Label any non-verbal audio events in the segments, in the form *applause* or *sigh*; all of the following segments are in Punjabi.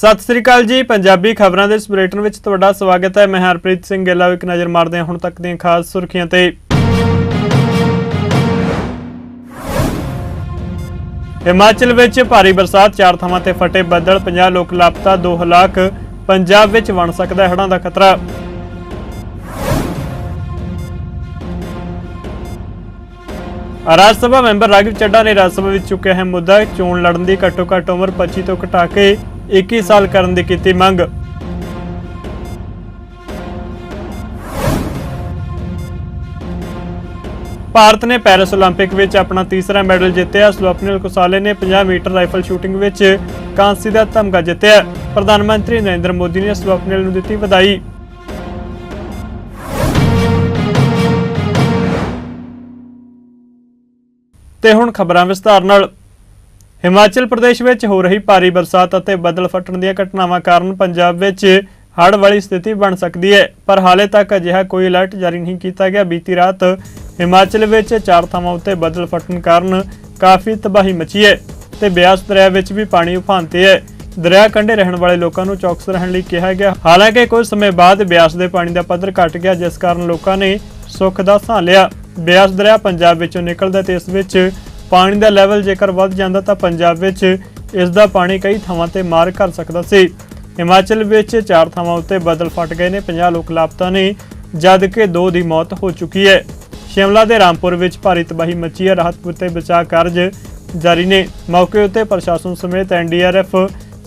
ਸਤਿ ਸ੍ਰੀ ਅਕਾਲ ਜੀ। ਪੰਜਾਬੀ ਖਬਰਾਂ ਦੇ ਇਸ ਬੁਲੇਟਿਨ ਵਿੱਚ ਤੁਹਾਡਾ ਸਵਾਗਤ ਹੈ। ਮੈਂ ਹਰਪ੍ਰੀਤ ਸਿੰਘ ਗਿੱਲਾ ਇੱਕ ਨਜ਼ਰ ਮਾਰਦੇ ਹਾਂ ਹੁਣ ਤੱਕ ਦੀਆਂ ਖਾਸ ਸੁਰਖੀਆਂ ਤੇ। ਹਿਮਾਚਲ ਵਿੱਚ ਭਾਰੀ ਬਰਸਾਤ, ਚਾਰ ਥਾਵਾਂ ਤੇ ਫਟੇ ਬੱਦਲ 50 ਲੋਕ ਲਾਪਤਾ 2 ਹਲਾਕ, ਪੰਜਾਬ ਵਿੱਚ ਬਣ ਸਕਦਾ ਹੈ ਹੜ੍ਹਾਂ ਦਾ ਖਤਰਾ। ਰਾਜ ਸਭਾ ਮੈਂਬਰ ਰਾਘਵ ਚੱਡਾ ਨੇ ਰਾਜ ਸਭਾ ਵਿੱਚ ਚੁੱਕਿਆ ਹੈ ਮੁੱਦਾ। ਚੋਣ ਲੜਨ ਦੀ ਘੱਟੋ ਘੱਟ ਉਮਰ 25 ਤੋਂ ਘਟਾ ਕੇ 21 ਸਾਲ ਕਰਨ ਦੀ ਕੀਤੀ ਮੰਗ ਭਾਰਤ ਨੇ ਪੈਰਿਸ 올림픽 ਵਿੱਚ ਆਪਣਾ ਤੀਸਰਾ ਮੈਡਲ ਜਿੱਤਿਆ ਸਵਪਨਿਲ ਕੁਸਾਲੇ ਨੇ 50 ਮੀਟਰ ਰਾਈਫਲ ਸ਼ੂਟਿੰਗ ਵਿੱਚ ਕਾਂਸੀ ਦਾ ਤਮਗਾ ਜਿੱਤਿਆ ਪ੍ਰਧਾਨ ਮੰਤਰੀ ਨਰਿੰਦਰ ਮੋਦੀ ਨੇ ਸਵਪਨਿਲ ਨੂੰ ਦਿੱਤੀ ਵਧਾਈ ਤੇ ਹੁਣ ਖਬਰਾਂ ਵਿਸਤਾਰ ਨਾਲ ਹਿਮਾਚਲ ਪ੍ਰਦੇਸ਼ ਵਿੱਚ ਹੋ ਰਹੀ ਭਾਰੀ ਬਰਸਾਤ ਅਤੇ ਬੱਦਲ ਫਟਣ ਦੀਆਂ ਘਟਨਾਵਾਂ ਕਾਰਨ ਪੰਜਾਬ ਵਿੱਚ ਹੜ੍ਹ ਵਾਲੀ ਸਥਿਤੀ ਬਣ ਸਕਦੀ ਹੈ। ਪਰ ਹਾਲੇ ਤੱਕ ਅਜਿਹਾ ਕੋਈ ਅਲਰਟ ਜਾਰੀ ਨਹੀਂ ਕੀਤਾ ਗਿਆ। ਬੀਤੀ ਰਾਤ ਹਿਮਾਚਲ ਵਿੱਚ ਚਾਰ ਥਾਵਾਂ ਉੱਤੇ ਬੱਦਲ ਫਟਣ ਕਾਰਨ ਕਾਫੀ ਤਬਾਹੀ ਮਚੀ ਹੈ ਤੇ ਬਿਆਸ ਦਰਿਆ ਵਿੱਚ ਵੀ ਪਾਣੀ ਉਫਾਨ ਤੇ ਹੈ। ਦਰਿਆ ਕੰਢੇ ਰਹਿਣ ਵਾਲੇ ਲੋਕਾਂ ਨੂੰ ਚੌਕਸ ਰਹਿਣ ਲਈ ਕਿਹਾ ਗਿਆ। ਹਾਲਾਂਕਿ ਕੁਝ ਸਮੇਂ ਬਾਅਦ ਬਿਆਸ ਦੇ ਪਾਣੀ ਦਾ ਪੱਧਰ ਘਟ ਗਿਆ, ਜਿਸ ਕਾਰਨ ਲੋਕਾਂ ਨੇ ਸੁੱਖ ਦਾ ਸਾਹ ਲਿਆ। ਬਿਆਸ ਦਰਿਆ ਪੰਜਾਬ ਵਿੱਚੋਂ ਨਿਕਲਦਾ ਤੇ ਇਸ ਵਿੱਚ ਪਾਣੀ ਦਾ ਲੈਵਲ ਜੇਕਰ ਵੱਧ ਜਾਂਦਾ ਤਾਂ ਪੰਜਾਬ ਵਿੱਚ ਇਸ ਦਾ ਪਾਣੀ ਕਈ ਥਾਵਾਂ ਤੇ ਮਾਰ ਕਰ ਸਕਦਾ ਸੀ। ਹਿਮਾਚਲ ਵਿੱਚ ਚਾਰ ਥਾਵਾਂ ਉੱਤੇ ਬੱਦਲ ਫਟ ਗਏ ਨੇ 50 ਲੋਕ ਲਾਪਤਾ ਨੇ, ਜਦ ਕਿ ਦੋ ਦੀ ਮੌਤ ਹੋ ਚੁੱਕੀ ਹੈ। ਸ਼ਿਮਲਾ ਦੇ ਰਾਮਪੁਰ ਵਿੱਚ ਭਾਰੀ ਤਬਾਹੀ ਮਚੀ ਹੈ, ਰਾਹਤ ਤੇ ਬਚਾਅ ਕਾਰਜ ਜਾਰੀ ਨੇ। ਮੌਕੇ ਉੱਤੇ ਪ੍ਰਸ਼ਾਸਨ ਸਮੇਤ ਐਨਡੀਆਰਐਫ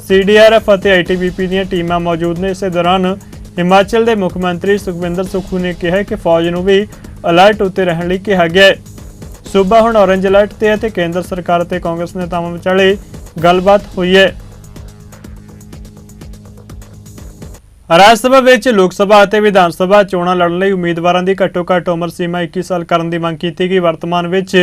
ਸੀਡੀਆਰਐਫ ਅਤੇ ਆਈਟੀਬੀਪੀ ਦੀਆਂ ਟੀਮਾਂ ਮੌਜੂਦ ਨੇ। ਇਸੇ ਦੌਰਾਨ ਹਿਮਾਚਲ ਦੇ ਮੁੱਖ ਮੰਤਰੀ ਸੁਖਵਿੰਦਰ ਸੁਖੂ ਨੇ ਕਿਹਾ ਕਿ ਫੌਜ ਨੂੰ ਵੀ ਅਲਰਟ ਉੱਤੇ ਰਹਿਣ ਲਈ ਕਿਹਾ ਗਿਆ ਹੈ। ਸੂਬਾ ਹੁਣ ਔਰੰਜ ਅਲਰਟ ਤੇ ਹੈ ਤੇ ਕੇਂਦਰ ਸਰਕਾਰ ਅਤੇ ਕਾਂਗਰਸ ਨੇਤਾਵਾਂ ਵਿਚਾਲੇ ਗੱਲਬਾਤ ਹੋਈ ਹੈ। ਰਾਜ ਸਭਾ ਵਿੱਚ ਲੋਕ ਸਭਾ ਅਤੇ ਵਿਧਾਨ ਸਭਾ ਚੋਣਾਂ ਲੜਨ ਲਈ ਉਮੀਦਵਾਰਾਂ ਦੀ ਘੱਟੋ-ਘੱਟ ਉਮਰ ਸੀਮਾ 21 ਸਾਲ ਕਰਨ ਦੀ ਮੰਗ ਕੀਤੀ ਗਈ। ਵਰਤਮਾਨ ਵਿੱਚ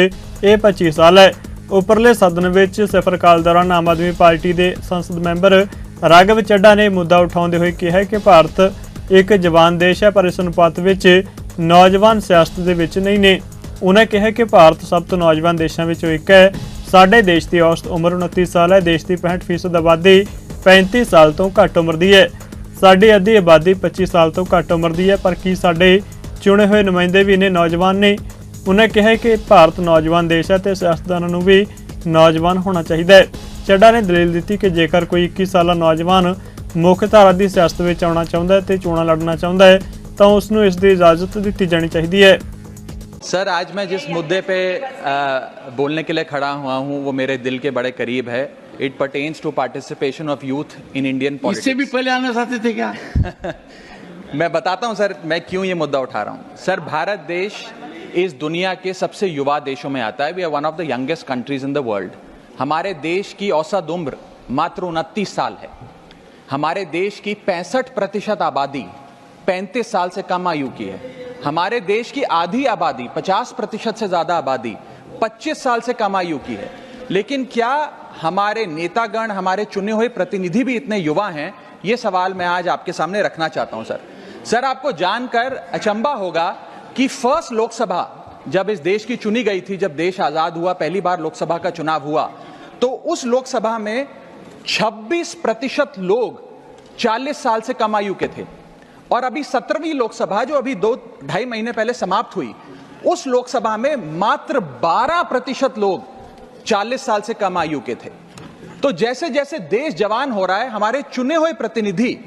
ਇਹ 25 ਸਾਲ ਹੈ। ਉਪਰਲੇ ਸਦਨ ਵਿੱਚ ਸਿਫਰ ਕਾਲ ਦੌਰਾਨ ਆਮ ਆਦਮੀ ਪਾਰਟੀ ਦੇ ਸੰਸਦ ਮੈਂਬਰ ਰਾਘਵ ਚੱਡਾ ਨੇ ਮੁੱਦਾ ਉਠਾਉਂਦੇ ਹੋਏ ਕਿਹਾ ਕਿ ਭਾਰਤ ਇੱਕ ਜਵਾਨ ਦੇਸ਼ ਹੈ, ਪਰ ਇਸ ਅਨੁਪਾਤ ਵਿੱਚ ਨੌਜਵਾਨ ਸਿਆਸਤ ਦੇ ਵਿੱਚ ਨਹੀਂ ਨੇ। ਉਹਨਾਂ ਕਿਹਾ ਕਿ ਭਾਰਤ ਸਭ ਤੋਂ ਨੌਜਵਾਨ ਦੇਸ਼ਾਂ ਵਿੱਚੋਂ ਇੱਕ ਹੈ। ਸਾਡੇ ਦੇਸ਼ ਦੀ ਔਸਤ ਉਮਰ 29 ਸਾਲ ਹੈ। ਦੇਸ਼ ਦੀ 65% ਆਬਾਦੀ 35 ਸਾਲ ਤੋਂ ਘੱਟ ਉਮਰ ਦੀ ਹੈ। ਸਾਡੀ ਅੱਧੀ ਆਬਾਦੀ 25 ਸਾਲ ਤੋਂ ਘੱਟ ਉਮਰ ਦੀ ਹੈ, ਪਰ ਕੀ ਸਾਡੇ ਚੁਣੇ ਹੋਏ ਨੁਮਾਇੰਦੇ ਵੀ ਨੇ ਨੌਜਵਾਨ ਨੇ? ਉਹਨਾਂ ਕਿਹਾ ਕਿ ਭਾਰਤ ਨੌਜਵਾਨ ਦੇਸ਼ ਹੈ ਤੇ ਸਿਆਸਤਦਾਨਾਂ ਨੂੰ ਵੀ ਨੌਜਵਾਨ ਹੋਣਾ ਚਾਹੀਦਾ ਹੈ। ਚੱਡਾ ਨੇ ਦਲੀਲ ਦਿੱਤੀ ਕਿ ਜੇਕਰ ਕੋਈ 21 ਸਾਲਾ ਨੌਜਵਾਨ ਮੁੱਖ ਧਾਰਾ ਦੀ ਸਿਆਸਤ ਵਿੱਚ ਆਉਣਾ ਚਾਹੁੰਦਾ ਹੈ ਤੇ ਚੋਣਾਂ ਲੜਨਾ ਚਾਹੁੰਦਾ ਹੈ, ਤਾਂ ਉਸ ਨੂੰ ਇਸ ਦੀ ਇਜਾਜ਼ਤ ਦਿੱਤੀ ਜਾਣੀ ਚਾਹੀਦੀ ਹੈ। सर आज मैं जिस मुद्दे पे अ, बोलने के लिए खड़ा हुआ हूँ वो मेरे दिल के बड़े करीब है। It pertains to participation of youth in Indian इससे पॉलिटिक्स भी पहले आना चाहते थे क्या? *laughs* मैं बताता हूँ सर मैं क्यों ये मुद्दा उठा रहा हूँ। सर भारत देश इस दुनिया के सबसे युवा देशों में आता है। We are one of the youngest countries in the world हमारे देश की औसत उम्र मात्र उनतीस साल है। हमारे देश की पैंसठ प्रतिशत आबादी पैंतीस साल से कम आयु की है। हमारे देश की आधी आबादी 50 प्रतिशत से ज़्यादा आबादी 25 साल से कम आयु की है। लेकिन क्या हमारे नेतागण, हमारे चुने हुए प्रतिनिधि भी इतने युवा हैं? ये सवाल मैं आज आपके सामने रखना चाहता हूँ, सर। सर, आपको जानकर अचंबा होगा कि फ़र्स्ट लोकसभा जब इस देश की चुनी गई थी, जब देश आज़ाद हुआ, पहली बार लोकसभा का चुनाव हुआ तो उस लोकसभा में 26 प्रतिशत लोग 40 साल से कम आयु के थे। और अभी सत्रहवीं लोकसभा जो अभी दो, ढाई महीने पहले समाप्त हुई, उस लोकसभा में मात्र 12 प्रतिशत लोग 40 साल से कम आयु के थे। तो जैसे जैसे देश जवान हो रहा है, हमारे चुने हुए प्रतिनिधि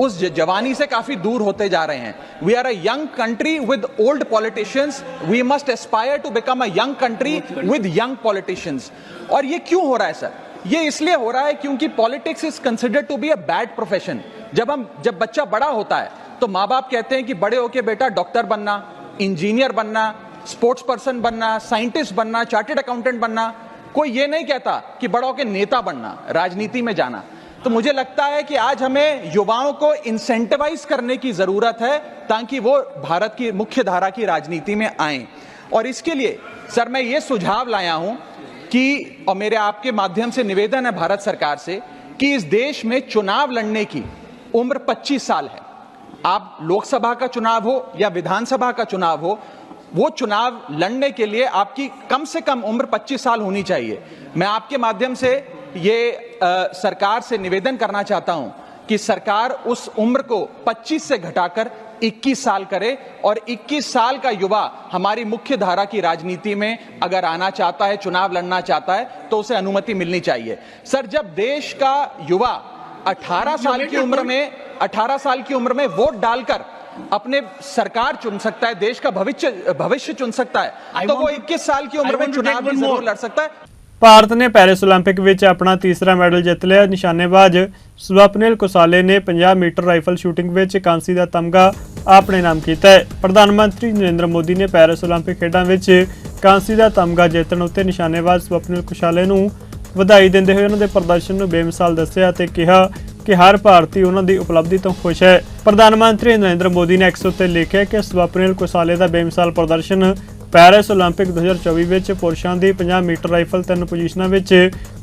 उस जवानी से काफ़ी दूर होते जा रहे हैं। We are a young country with old politicians we must aspire to become a young country with young politicians और ये क्यों हो रहा है, सर? ये इसलिए हो रहा है क्योंकि politics is considered to be a bad profession जब हम, जब बच्चा बड़ा होता है तो माँ बाप कहते हैं कि बड़े होके बेटा डॉक्टर बनना, इंजीनियर बनना, स्पोर्ट्स पर्सन बनना, साइंटिस्ट बनना चार्टेड अकाउंटेंट बनना। कोई ये नहीं कहता कि बड़ा होके नेता बनना, राजनीति में जाना। तो मुझे लगता है कि आज हमें युवाओं को इंसेंटिवाइज करने की ज़रूरत है, ताकि वो भारत की मुख्य धारा की राजनीति में आए। और इसके लिए, सर, मैं ये सुझाव लाया हूँ कि, और मेरे आपके माध्यम से निवेदन है भारत सरकार से, कि इस देश में चुनाव लड़ने की उम्र 25 साल है। आप लोकसभा का चुनाव हो या विधानसभा का चुनाव हो वो चुनाव लड़ने के लिए आपकी कम से कम उम्र 25 साल होनी चाहिए। मैं आपके माध्यम से ये अ, सरकार से निवेदन करना चाहता हूँ कि सरकार उस उम्र को 25 से घटाकर 21 साल करे और 21 साल का युवा हमारी मुख्य धारा की राजनीति में अगर आना चाहता है चुनाव लड़ना चाहता है तो उसे अनुमति मिलनी चाहिए। सर जब देश का युवा 18 साल की उम्र में 18 साल की उम्र में वोट डालकर अपने सरकार चुन सकता है देश का भविष्य भविष्य चुन सकता है तो वो 21 साल की उम्र में चुनाव भी जरूर लड़ सकता है ਭਾਰਤ ਨੇ ਪੈਰਿਸ 올림픽 ਵਿੱਚ ਆਪਣਾ ਤੀਸਰਾ ਮੈਡਲ ਜਿੱਤ ਲਿਆ ਨਿਸ਼ਾਨੇਬਾਜ਼ ਸਵਪਨਿਲ ਕੁਸਾਲੇ ਨੇ 50 ਮੀਟਰ ਰਾਈਫਲ ਸ਼ੂਟਿੰਗ ਵਿੱਚ ਕਾਂਸੀ ਦਾ ਤਮਗਾ ਆਪਣੇ ਨਾਮ ਕੀਤਾ ਹੈ ਪ੍ਰਧਾਨ ਮੰਤਰੀ ਨਰਿੰਦਰ ਮੋਦੀ ਨੇ ਪੈਰਿਸ 올림픽 ਖੇਡਾਂ ਵਿੱਚ ਕਾਂਸੀ ਦਾ ਤਮਗਾ ਜਿੱਤਣ ਉੱਤੇ ਨਿਸ਼ਾਨੇਬਾਜ਼ ਸਵਪਨਿਲ ਕੁਸਾਲੇ ਨੂੰ ਵਧਾਈ ਦਿੰਦੇ ਹੋਏ ਉਹਨਾਂ ਦੇ ਪ੍ਰਦਰਸ਼ਨ ਨੂੰ ਬੇਮਿਸਾਲ ਦੱਸਿਆ ਤੇ ਕਿਹਾ ਕਿ ਹਰ ਭਾਰਤੀ ਉਹਨਾਂ ਦੀ ਉਪਲਬਧੀ ਤੋਂ ਖੁਸ਼ ਹੈ ਪ੍ਰਧਾਨ ਮੰਤਰੀ ਨਰਿੰਦਰ ਮੋਦੀ ਨੇ ਐਕਸ ਉੱਤੇ ਲਿਖਿਆ ਕਿ ਸਵਪਨਿਲ ਕੁਸਾਲੇ ਦਾ ਬੇਮਿਸਾਲ ਪ੍ਰਦਰਸ਼ਨ ਪੈਰਿਸ 올림픽 2024 ਵਿੱਚ ਪੁਰਸ਼ਾਂ ਦੀ 50 ਮੀਟਰ ਰਾਈਫਲ ਤਿੰਨ ਪੋਜੀਸ਼ਨਾਂ ਵਿੱਚ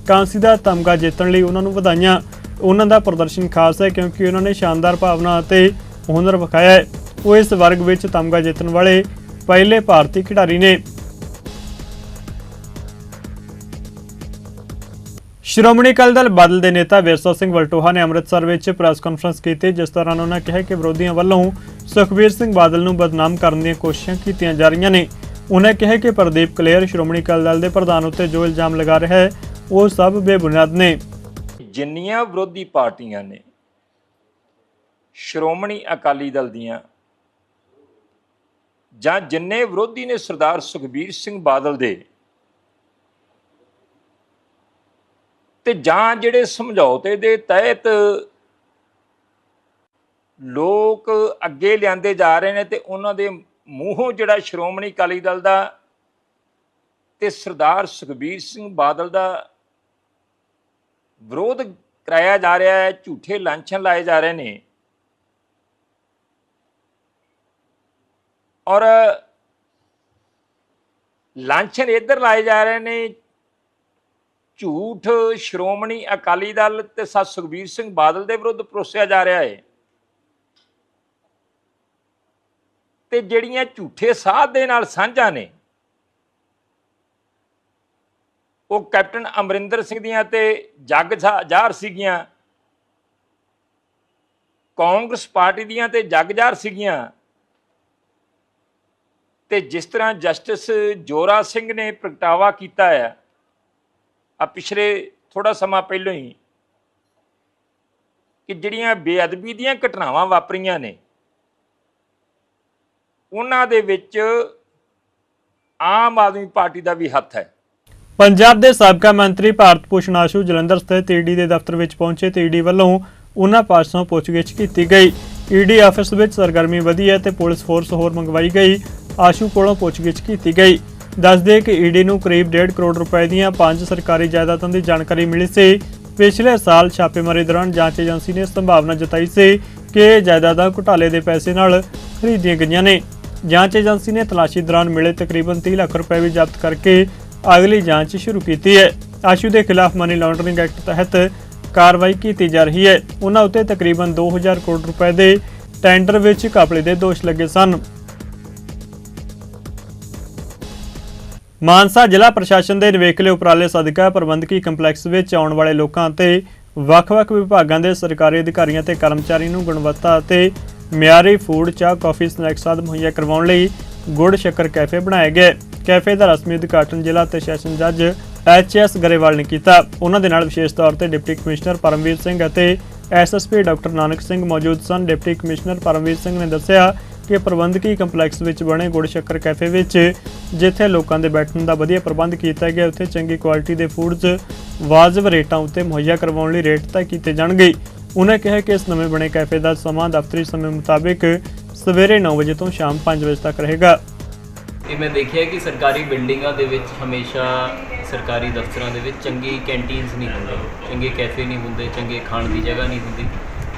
ਕਾਂਸੀ ਦਾ ਤਮਗਾ ਜਿੱਤਣ ਲਈ ਉਹਨਾਂ ਨੂੰ ਵਧਾਈਆਂ ਉਹਨਾਂ ਦਾ ਪ੍ਰਦਰਸ਼ਨ ਖਾਸ ਹੈ ਕਿਉਂਕਿ ਉਹਨਾਂ ਨੇ ਸ਼ਾਨਦਾਰ ਭਾਵਨਾ ਅਤੇ ਹੁਨਰ ਵਿਖਾਇਆ ਹੈ ਉਹ ਇਸ ਵਰਗ ਵਿੱਚ ਤਮਗਾ ਜਿੱਤਣ ਵਾਲੇ ਪਹਿਲੇ ਭਾਰਤੀ ਖਿਡਾਰੀ ਨੇ ਸ਼੍ਰੋਮਣੀ ਅਕਾਲੀ ਦਲ ਬਾਦਲ ਦੇ ਨੇਤਾ ਵਿਰਸਾ ਸਿੰਘ ਵਲਟੋਹਾ ਨੇ ਅੰਮ੍ਰਿਤਸਰ ਵਿੱਚ ਪ੍ਰੈਸ ਕਾਨਫਰੰਸ ਕੀਤੀ, ਜਿਸ ਦੌਰਾਨ ਉਹਨਾਂ ਕਿਹਾ ਕਿ ਵਿਰੋਧੀਆਂ ਵੱਲੋਂ ਸੁਖਬੀਰ ਸਿੰਘ ਬਾਦਲ ਨੂੰ ਬਦਨਾਮ ਕਰਨ ਦੀਆਂ ਕੋਸ਼ਿਸ਼ਾਂ ਕੀਤੀਆਂ ਜਾ ਰਹੀਆਂ ਨੇ। ਉਹਨਾਂ ਕਿਹਾ ਕਿ ਪ੍ਰਦੀਪ ਕਲੇਰ ਸ਼੍ਰੋਮਣੀ ਅਕਾਲੀ ਦਲ ਦੇ ਪ੍ਰਧਾਨ ਉੱਤੇ ਜੋ ਇਲਜ਼ਾਮ ਲਗਾ ਰਿਹਾ ਹੈ, ਉਹ ਸਭ ਬੇਬੁਨਿਆਦ ਨੇ। ਜਿੰਨੀਆਂ ਵਿਰੋਧੀ ਪਾਰਟੀਆਂ ਨੇ ਸ਼੍ਰੋਮਣੀ ਅਕਾਲੀ ਦਲ ਦੀਆਂ ਜਾਂ ਜਿੰਨੇ ਵਿਰੋਧੀ ਨੇ ਸਰਦਾਰ ਸੁਖਬੀਰ ਸਿੰਘ ਬਾਦਲ ਦੇ ਤੇ ਜਾਂ ਜਿਹੜੇ ਸਮਝੌਤੇ ਦੇ ਤਹਿਤ ਲੋਕ ਅੱਗੇ ਲਿਆਂਦੇ ਜਾ ਰਹੇ ਨੇ ਤੇ ਉਹਨਾਂ ਦੇ ਮੂੰਹੋਂ ਜਿਹੜਾ ਸ਼੍ਰੋਮਣੀ ਅਕਾਲੀ ਦਲ ਦਾ ਤੇ ਸਰਦਾਰ ਸੁਖਬੀਰ ਸਿੰਘ ਬਾਦਲ ਦਾ ਵਿਰੋਧ ਕਰਾਇਆ ਜਾ ਰਿਹਾ ਹੈ, ਝੂਠੇ ਲਾਂਛਨ ਲਾਏ ਜਾ ਰਹੇ ਨੇ। ਔਰ ਲਾਂਛਨ ਇੱਧਰ ਲਾਏ ਜਾ ਰਹੇ ਨੇ ਝੂਠ ਸ਼੍ਰੋਮਣੀ ਅਕਾਲੀ ਦਲ ਤੇ ਸਤ ਸੁਖਬੀਰ ਸਿੰਘ ਬਾਦਲ ਦੇ ਵਿਰੁੱਧ ਪਰੋਸਿਆ ਜਾ ਰਿਹਾ ਹੈ। ਤੇ ਜਿਹੜੀਆਂ ਝੂਠੇ ਸਾਧ ਦੇ ਨਾਲ ਸਾਂਝਾਂ ਨੇ, ਉਹ ਕੈਪਟਨ ਅਮਰਿੰਦਰ ਸਿੰਘ ਦੀਆਂ ਤੇ ਜੱਗ ਜ਼ਾਹਰ ਸੀਗੀਆਂ, ਕਾਂਗਰਸ ਪਾਰਟੀ ਦੀਆਂ ਤੇ ਜੱਗ ਜ਼ਾਹਰ ਸੀਗੀਆਂ। ਤੇ ਜਿਸ ਤਰ੍ਹਾਂ ਜਸਟਿਸ ਜੋਰਾ ਸਿੰਘ ਨੇ ਪ੍ਰਗਟਾਵਾ ਕੀਤਾ ਹੈ ਆ ਪਿਛਲੇ ਥੋੜਾ ਸਮਾਂ ਪਹਿਲਾਂ ਹੀ ਕਿ ਜਿਹੜੀਆਂ ਬੇਅਦਬੀ ਦੀਆਂ ਘਟਨਾਵਾਂ ਵਾਪਰੀਆਂ ਨੇ, ਉਹਨਾਂ ਦੇ ਵਿੱਚ ਆਮ ਆਦਮੀ ਪਾਰਟੀ ਦਾ ਵੀ ਹੱਥ ਹੈ। ਪੰਜਾਬ ਦੇ ਸਾਬਕਾ ਮੰਤਰੀ ਭਾਰਤ ਭੂਸ਼ਣ ਆਸ਼ੂ ਜਲੰਧਰ ਸਥਿਤ ਈਡੀ ਦੇ ਦਫ਼ਤਰ ਵਿੱਚ ਪਹੁੰਚੇ ਤੇ ਈਡੀ ਵੱਲੋਂ ਉਹਨਾਂ ਪਾਸੋਂ ਪੁੱਛਗਿੱਛ ਕੀਤੀ ਗਈ। ਈਡੀ ਆਫਿਸ ਵਿੱਚ ਸਰਗਰਮੀ ਵਧੀ ਹੈ ਤੇ ਪੁਲਿਸ ਫੋਰਸ ਹੋਰ ਮੰਗਵਾਈ ਗਈ। ਆਸ਼ੂ ਕੋਲੋਂ ਪੁੱਛਗਿੱਛ ਕੀਤੀ ਗਈ। ਦੱਸਦੇ ਕਿ ਈਡੀ ਨੂੰ ਕਰੀਬ 1.5 ਕਰੋੜ ਰੁਪਏ ਦੀਆਂ ਪੰਜ ਸਰਕਾਰੀ ਜਾਇਦਾਦਾਂ ਦੀ ਜਾਣਕਾਰੀ ਮਿਲੀ ਸੀ। ਪਿਛਲੇ ਸਾਲ ਛਾਪੇਮਾਰੀ ਦੌਰਾਨ ਜਾਂਚ ਏਜੰਸੀ ਨੇ ਸੰਭਾਵਨਾ ਜਤਾਈ ਸੀ ਕਿ ਇਹ ਜਾਇਦਾਦਾਂ ਘੁਟਾਲੇ ਦੇ ਪੈਸੇ ਨਾਲ ਖਰੀਦੀਆਂ ਗਈਆਂ ਨੇ। ਜਾਂਚ ਏਜੰਸੀ ਨੇ ਤਲਾਸ਼ੀ ਦੌਰਾਨ ਮਿਲੇ ਤਕਰੀਬਨ 30 ਲੱਖ ਰੁਪਏ ਵੀ ਜ਼ਬਤ ਕਰਕੇ ਅਗਲੀ ਜਾਂਚ ਸ਼ੁਰੂ ਕੀਤੀ ਹੈ। ਆਸ਼ੂ ਦੇ ਖਿਲਾਫ ਮਨੀ ਲਾਂਡਰਿੰਗ ਐਕਟ ਤਹਿਤ ਕਾਰਵਾਈ ਕੀਤੀ ਜਾ ਰਹੀ ਹੈ। ਉਹਨਾਂ ਉੱਤੇ ਤਕਰੀਬਨ 2000 ਕਰੋੜ ਰੁਪਏ ਦੇ ਟੈਂਡਰ ਵਿੱਚ ਘਪਲੇ ਦੇ ਦੋਸ਼ ਲੱਗੇ ਸਨ। ਮਾਨਸਾ ਜ਼ਿਲ੍ਹਾ ਪ੍ਰਸ਼ਾਸਨ ਦੇ ਨਿਵੇਕਲੇ ਉਪਰਾਲੇ ਸਦਕਾ ਪ੍ਰਬੰਧਕੀ ਕੰਪਲੈਕਸ ਵਿੱਚ ਆਉਣ ਵਾਲੇ ਲੋਕਾਂ ਅਤੇ ਵੱਖ-ਵੱਖ ਵਿਭਾਗਾਂ ਦੇ ਸਰਕਾਰੀ ਅਧਿਕਾਰੀਆਂ ਤੇ ਕਰਮਚਾਰੀ ਨੂੰ ਗੁਣਵੱਤਾ ਅਤੇ ਮਿਆਰੀ ਫੂਡ ਚਾਹ, ਕਾਫੀ ਸਨੈਕਸ ਆਦਿ ਮੁਹੱਈਆ ਕਰਵਾਉਣ ਲਈ ਗੁੜ ਸ਼ੱਕਰ ਕੈਫੇ ਬਣਾਏ ਗਏ। ਕੈਫੇ ਦਾ ਰਸਮੀ ਉਦਘਾਟਨ ਜ਼ਿਲ੍ਹਾ ਤੇ ਸੈਸ਼ਨ ਜੱਜ ਐਚ ਐਸ ਗਰੇਵਾਲ ਨੇ ਕੀਤਾ। ਉਹਨਾਂ ਦੇ ਨਾਲ ਵਿਸ਼ੇਸ਼ ਤੌਰ ਤੇ ਡਿਪਟੀ ਕਮਿਸ਼ਨਰ ਪਰਮਵੀਰ ਸਿੰਘ ਅਤੇ ਐਸਐਸਪੀ ਡਾਕਟਰ ਨਾਨਕ ਸਿੰਘ ਮੌਜੂਦ ਸਨ। ਡਿਪਟੀ ਕਮਿਸ਼ਨਰ ਪਰਮਵੀਰ ਸਿੰਘ ਨੇ ਦੱਸਿਆ ਕਿ ਪ੍ਰਬੰਧਕੀ ਕੰਪਲੈਕਸ ਵਿੱਚ ਬਣੇ ਗੁੜ ਸ਼ੱਕਰ ਕੈਫੇ ਵਿੱਚ, ਜਿੱਥੇ ਲੋਕਾਂ ਦੇ ਬੈਠਣ ਦਾ ਵਧੀਆ ਪ੍ਰਬੰਧ ਕੀਤਾ ਗਿਆ, ਉੱਥੇ ਚੰਗੀ ਕੁਆਲਿਟੀ ਦੇ ਫੂਡਸ, ਵਾਜਬ ਰੇਟਾਂ ਉੱਤੇ ਮੁਹੱਈਆ ਕਰਵਾਉਣ ਲਈ ਰੇਟ ਤੈਅ ਕੀਤੇ ਜਾਣਗੇ। ਉਹਨਾਂ ਕਿਹਾ ਕਿ ਇਸ ਨਵੇਂ ਬਣੇ ਕੈਫੇ ਦਾ ਸਮਾਂ ਦਫ਼ਤਰੀ ਸਮੇਂ ਮੁਤਾਬਿਕ ਸਵੇਰੇ 9 ਵਜੇ ਤੋਂ ਸ਼ਾਮ 5 ਵਜੇ ਤੱਕ ਰਹੇਗਾ। ਇਹ ਮੈਂ ਦੇਖਿਆ ਕਿ ਸਰਕਾਰੀ ਬਿਲਡਿੰਗਾਂ ਦੇ ਵਿੱਚ ਹਮੇਸ਼ਾ ਸਰਕਾਰੀ ਦਫ਼ਤਰਾਂ ਦੇ ਵਿੱਚ ਚੰਗੀ ਕੈਂਟੀਨਸ ਨਹੀਂ ਹੁੰਦੇ। ਚੰਗੇ ਕੈਫੇ ਨਹੀਂ ਹੁੰਦੇ, ਚੰਗੇ ਖਾਣ ਦੀ ਜਗ੍ਹਾ ਨਹੀਂ ਹੁੰਦੀ।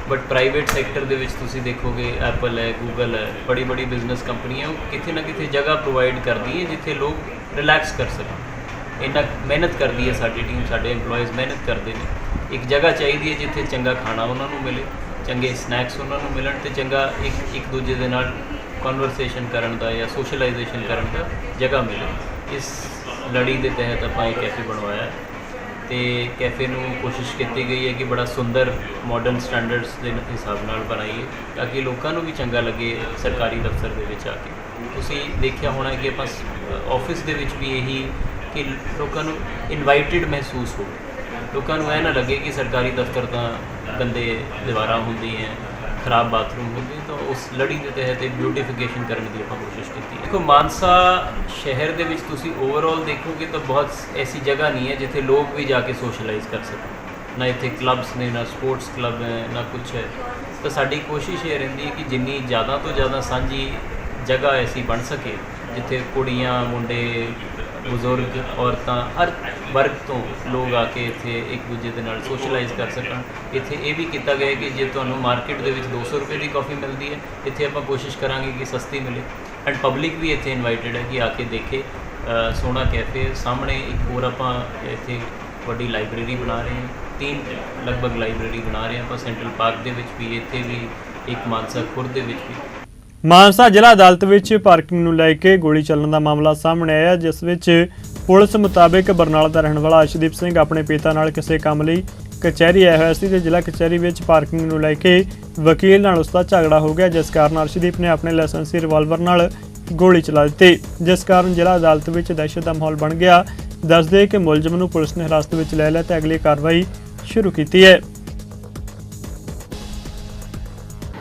ਬਟ ਪ੍ਰਾਈਵੇਟ ਸੈਕਟਰ ਦੇ ਵਿੱਚ ਤੁਸੀਂ ਦੇਖੋਗੇ ਐਪਲ ਹੈ ਗੂਗਲ ਹੈ, ਬੜੀ ਬੜੀ ਬਿਜ਼ਨਸ ਕੰਪਨੀਆਂ ਉਹ ਕਿਤੇ ਨਾ ਕਿਤੇ ਜਗ੍ਹਾ ਪ੍ਰੋਵਾਈਡ ਕਰਦੀ ਹੈ ਜਿੱਥੇ ਲੋਕ ਰਿਲੈਕਸ ਕਰ ਸਕਣ। ਇੰਨਾ ਮਿਹਨਤ ਕਰਦੀ ਹੈ ਸਾਡੀ ਟੀਮ ਸਾਡੇ EMPLOYEES ਮਿਹਨਤ ਕਰਦੇ ਨੇ। ਇੱਕ ਜਗ੍ਹਾ ਚਾਹੀਦੀ ਹੈ ਜਿੱਥੇ ਚੰਗਾ ਖਾਣਾ ਉਹਨਾਂ ਨੂੰ ਮਿਲੇ, ਚੰਗੇ ਸਨੈਕਸ ਉਹਨਾਂ ਨੂੰ ਮਿਲਣ ਤੇ ਚੰਗਾ ਇੱਕ ਇੱਕ ਦੂਜੇ ਦੇ ਨਾਲ ਕਨਵਰਸੇਸ਼ਨ ਕਰਨ ਦਾ ਜਾਂ ਸੋਸ਼ਲਾਈਜੇਸ਼ਨ ਕਰਨ ਦਾ ਜਗ੍ਹਾ ਮਿਲੇ। ਇਸ ਲੜੀ ਦੇ ਤਹਿਤ ਆਪਾਂ ਇਹ ਕੈਫੇ ਬਣਵਾਇਆ। ਹੈ ਤੇ ਕੈਫੇ ਨੂੰ ਕੋਸ਼ਿਸ਼ ਕੀਤੀ ਗਈ ਹੈ ਕਿ ਬੜਾ ਸੁੰਦਰ ਮਾਡਰਨ ਸਟੈਂਡਰਡਸ ਦੇ ਹਿਸਾਬ ਨਾਲ ਬਣਾਈਏ ਤਾਂ ਕਿ ਲੋਕਾਂ ਨੂੰ ਵੀ ਚੰਗਾ ਲੱਗੇ ਸਰਕਾਰੀ ਦਫ਼ਤਰ ਦੇ ਵਿੱਚ ਆ ਕੇ। ਤੁਸੀਂ ਦੇਖਿਆ ਹੋਣਾ ਕਿ ਆਪਾਂ ਆਫਿਸ ਦੇ ਵਿੱਚ ਵੀ ਇਹੀ ਕਿ ਲੋਕਾਂ ਨੂੰ ਇਨਵਾਈਟਿਡ ਮਹਿਸੂਸ ਹੋਵੇ। ਲੋਕਾਂ ਨੂੰ ਇਹ ਨਾ ਲੱਗੇ ਕਿ ਸਰਕਾਰੀ ਦਫ਼ਤਰ ਤਾਂ ਗੰਦੇ ਦੀਵਾਰਾਂ ਹੁੰਦੀਆਂ ਖਰਾਬ ਬਾਥਰੂਮ ਹੁੰਦੇ ਤਾਂ ਉਸ ਲੜੀ ਦੇ ਤਹਿਤ ਇਹ ਬਿਊਟੀਫਿਕੇਸ਼ਨ ਕਰਨ ਦੀ ਆਪਾਂ ਕੋਸ਼ਿਸ਼ ਕੀਤੀ ਦੇਖੋ, ਮਾਨਸਾ ਸ਼ਹਿਰ ਦੇ ਵਿੱਚ ਤੁਸੀਂ ਓਵਰਆਲ ਦੇਖੋਗੇ ਤਾਂ ਬਹੁਤ ਐਸੀ ਜਗ੍ਹਾ ਨਹੀਂ ਹੈ ਜਿੱਥੇ ਲੋਕ ਵੀ ਜਾ ਕੇ ਸੋਸ਼ਲਾਈਜ਼ ਕਰ ਸਕਣ। ਨਾ ਇੱਥੇ ਕਲੱਬਸ ਨੇ, ਨਾ ਸਪੋਰਟਸ ਕਲੱਬ ਹੈ, ਨਾ ਕੁਝ ਹੈ। ਤਾਂ ਸਾਡੀ ਕੋਸ਼ਿਸ਼ ਇਹ ਰਹਿੰਦੀ ਹੈ ਕਿ ਜਿੰਨੀ ਜ਼ਿਆਦਾ ਤੋਂ ਜ਼ਿਆਦਾ ਸਾਂਝੀ ਜਗ੍ਹਾ ਐਸੀ ਬਣ ਸਕੇ, ਜਿੱਥੇ ਕੁੜੀਆਂ, ਮੁੰਡੇ ਬਜ਼ੁਰਗ ਔਰਤਾਂ ਹਰ ਵਰਗ ਤੋਂ ਲੋਕ ਆ ਕੇ ਇੱਥੇ ਇੱਕ ਦੂਜੇ ਦੇ ਨਾਲ ਸੋਸ਼ਲਾਈਜ਼ ਕਰ ਸਕਣ। ਇੱਥੇ ਇਹ ਵੀ ਕੀਤਾ ਗਿਆ ਕਿ ਜੇ ਤੁਹਾਨੂੰ ਮਾਰਕੀਟ ਦੇ ਵਿੱਚ 200 ਰੁਪਏ ਦੀ ਕਾਫੀ ਮਿਲਦੀ ਹੈ ਇੱਥੇ ਆਪਾਂ ਕੋਸ਼ਿਸ਼ ਕਰਾਂਗੇ ਕਿ ਸਸਤੀ ਮਿਲੇ। ਐਂਡ ਪਬਲਿਕ ਵੀ ਇੱਥੇ ਇਨਵਾਈਟਡ ਹੈ ਕਿ ਆ ਕੇ ਦੇਖੇ ਅ, ਸੋਹਣਾ ਕੈਫੇ ਸਾਹਮਣੇ ਇੱਕ ਹੋਰ ਆਪਾਂ ਇੱਥੇ ਵੱਡੀ ਲਾਇਬ੍ਰੇਰੀ ਬਣਾ ਰਹੇ ਹਾਂ। ਤਿੰਨ ਲਗਭਗ ਲਾਇਬ੍ਰੇਰੀ ਬਣਾ ਰਹੇ ਹਾਂ ਆਪਾਂ। ਸੈਂਟਰਲ ਪਾਰਕ ਦੇ ਵਿੱਚ ਵੀ ਇੱਥੇ ਵੀ ਇੱਕ ਮਾਨਸਾ ਖੁਰ ਦੇ ਵਿੱਚ ਵੀ। ਮਾਨਸਾ ਜ਼ਿਲ੍ਹਾ ਅਦਾਲਤ ਵਿੱਚ ਪਾਰਕਿੰਗ ਨੂੰ ਲੈ ਕੇ ਗੋਲੀ ਚੱਲਣ ਦਾ ਮਾਮਲਾ ਸਾਹਮਣੇ ਆਇਆ, ਜਿਸ ਵਿੱਚ ਪੁਲਿਸ ਮੁਤਾਬਕ ਬਰਨਾਲਾ ਦਾ ਰਹਿਣ ਵਾਲਾ ਅਸ਼ਦੀਪ ਸਿੰਘ ਆਪਣੇ ਪਿਤਾ ਨਾਲ ਕਿਸੇ ਕੰਮ ਲਈ ਕਚਹਿਰੀ ਆਇਆ ਹੋਇਆ ਸੀ ਤੇ ਜ਼ਿਲ੍ਹਾ ਕਚਹਿਰੀ ਵਿੱਚ ਪਾਰਕਿੰਗ ਨੂੰ ਲੈ ਕੇ ਵਕੀਲ ਨਾਲ ਉਸ ਦਾ ਝਗੜਾ ਹੋ ਗਿਆ, ਜਿਸ ਕਾਰਨ ਅਰਸ਼ਦੀਪ ਨੇ ਆਪਣੇ ਲਾਇਸੈਂਸੀ ਰਿਵਾਲਵਰ ਨਾਲ ਗੋਲੀ ਚਲਾ ਦਿੱਤੀ, ਜਿਸ ਕਾਰਨ ਜ਼ਿਲ੍ਹਾ ਅਦਾਲਤ ਵਿੱਚ ਦਹਿਸ਼ਤ ਦਾ ਮਾਹੌਲ ਬਣ ਗਿਆ। ਦੱਸਦੇ ਕਿ ਮੁਲਜ਼ਮ ਨੂੰ ਪੁਲਿਸ ਨੇ ਹਿਰਾਸਤ ਵਿੱਚ ਲੈ ਲਿਆ ਤੇ ਅਗਲੀ ਕਾਰਵਾਈ ਸ਼ੁਰੂ ਕੀਤੀ ਹੈ।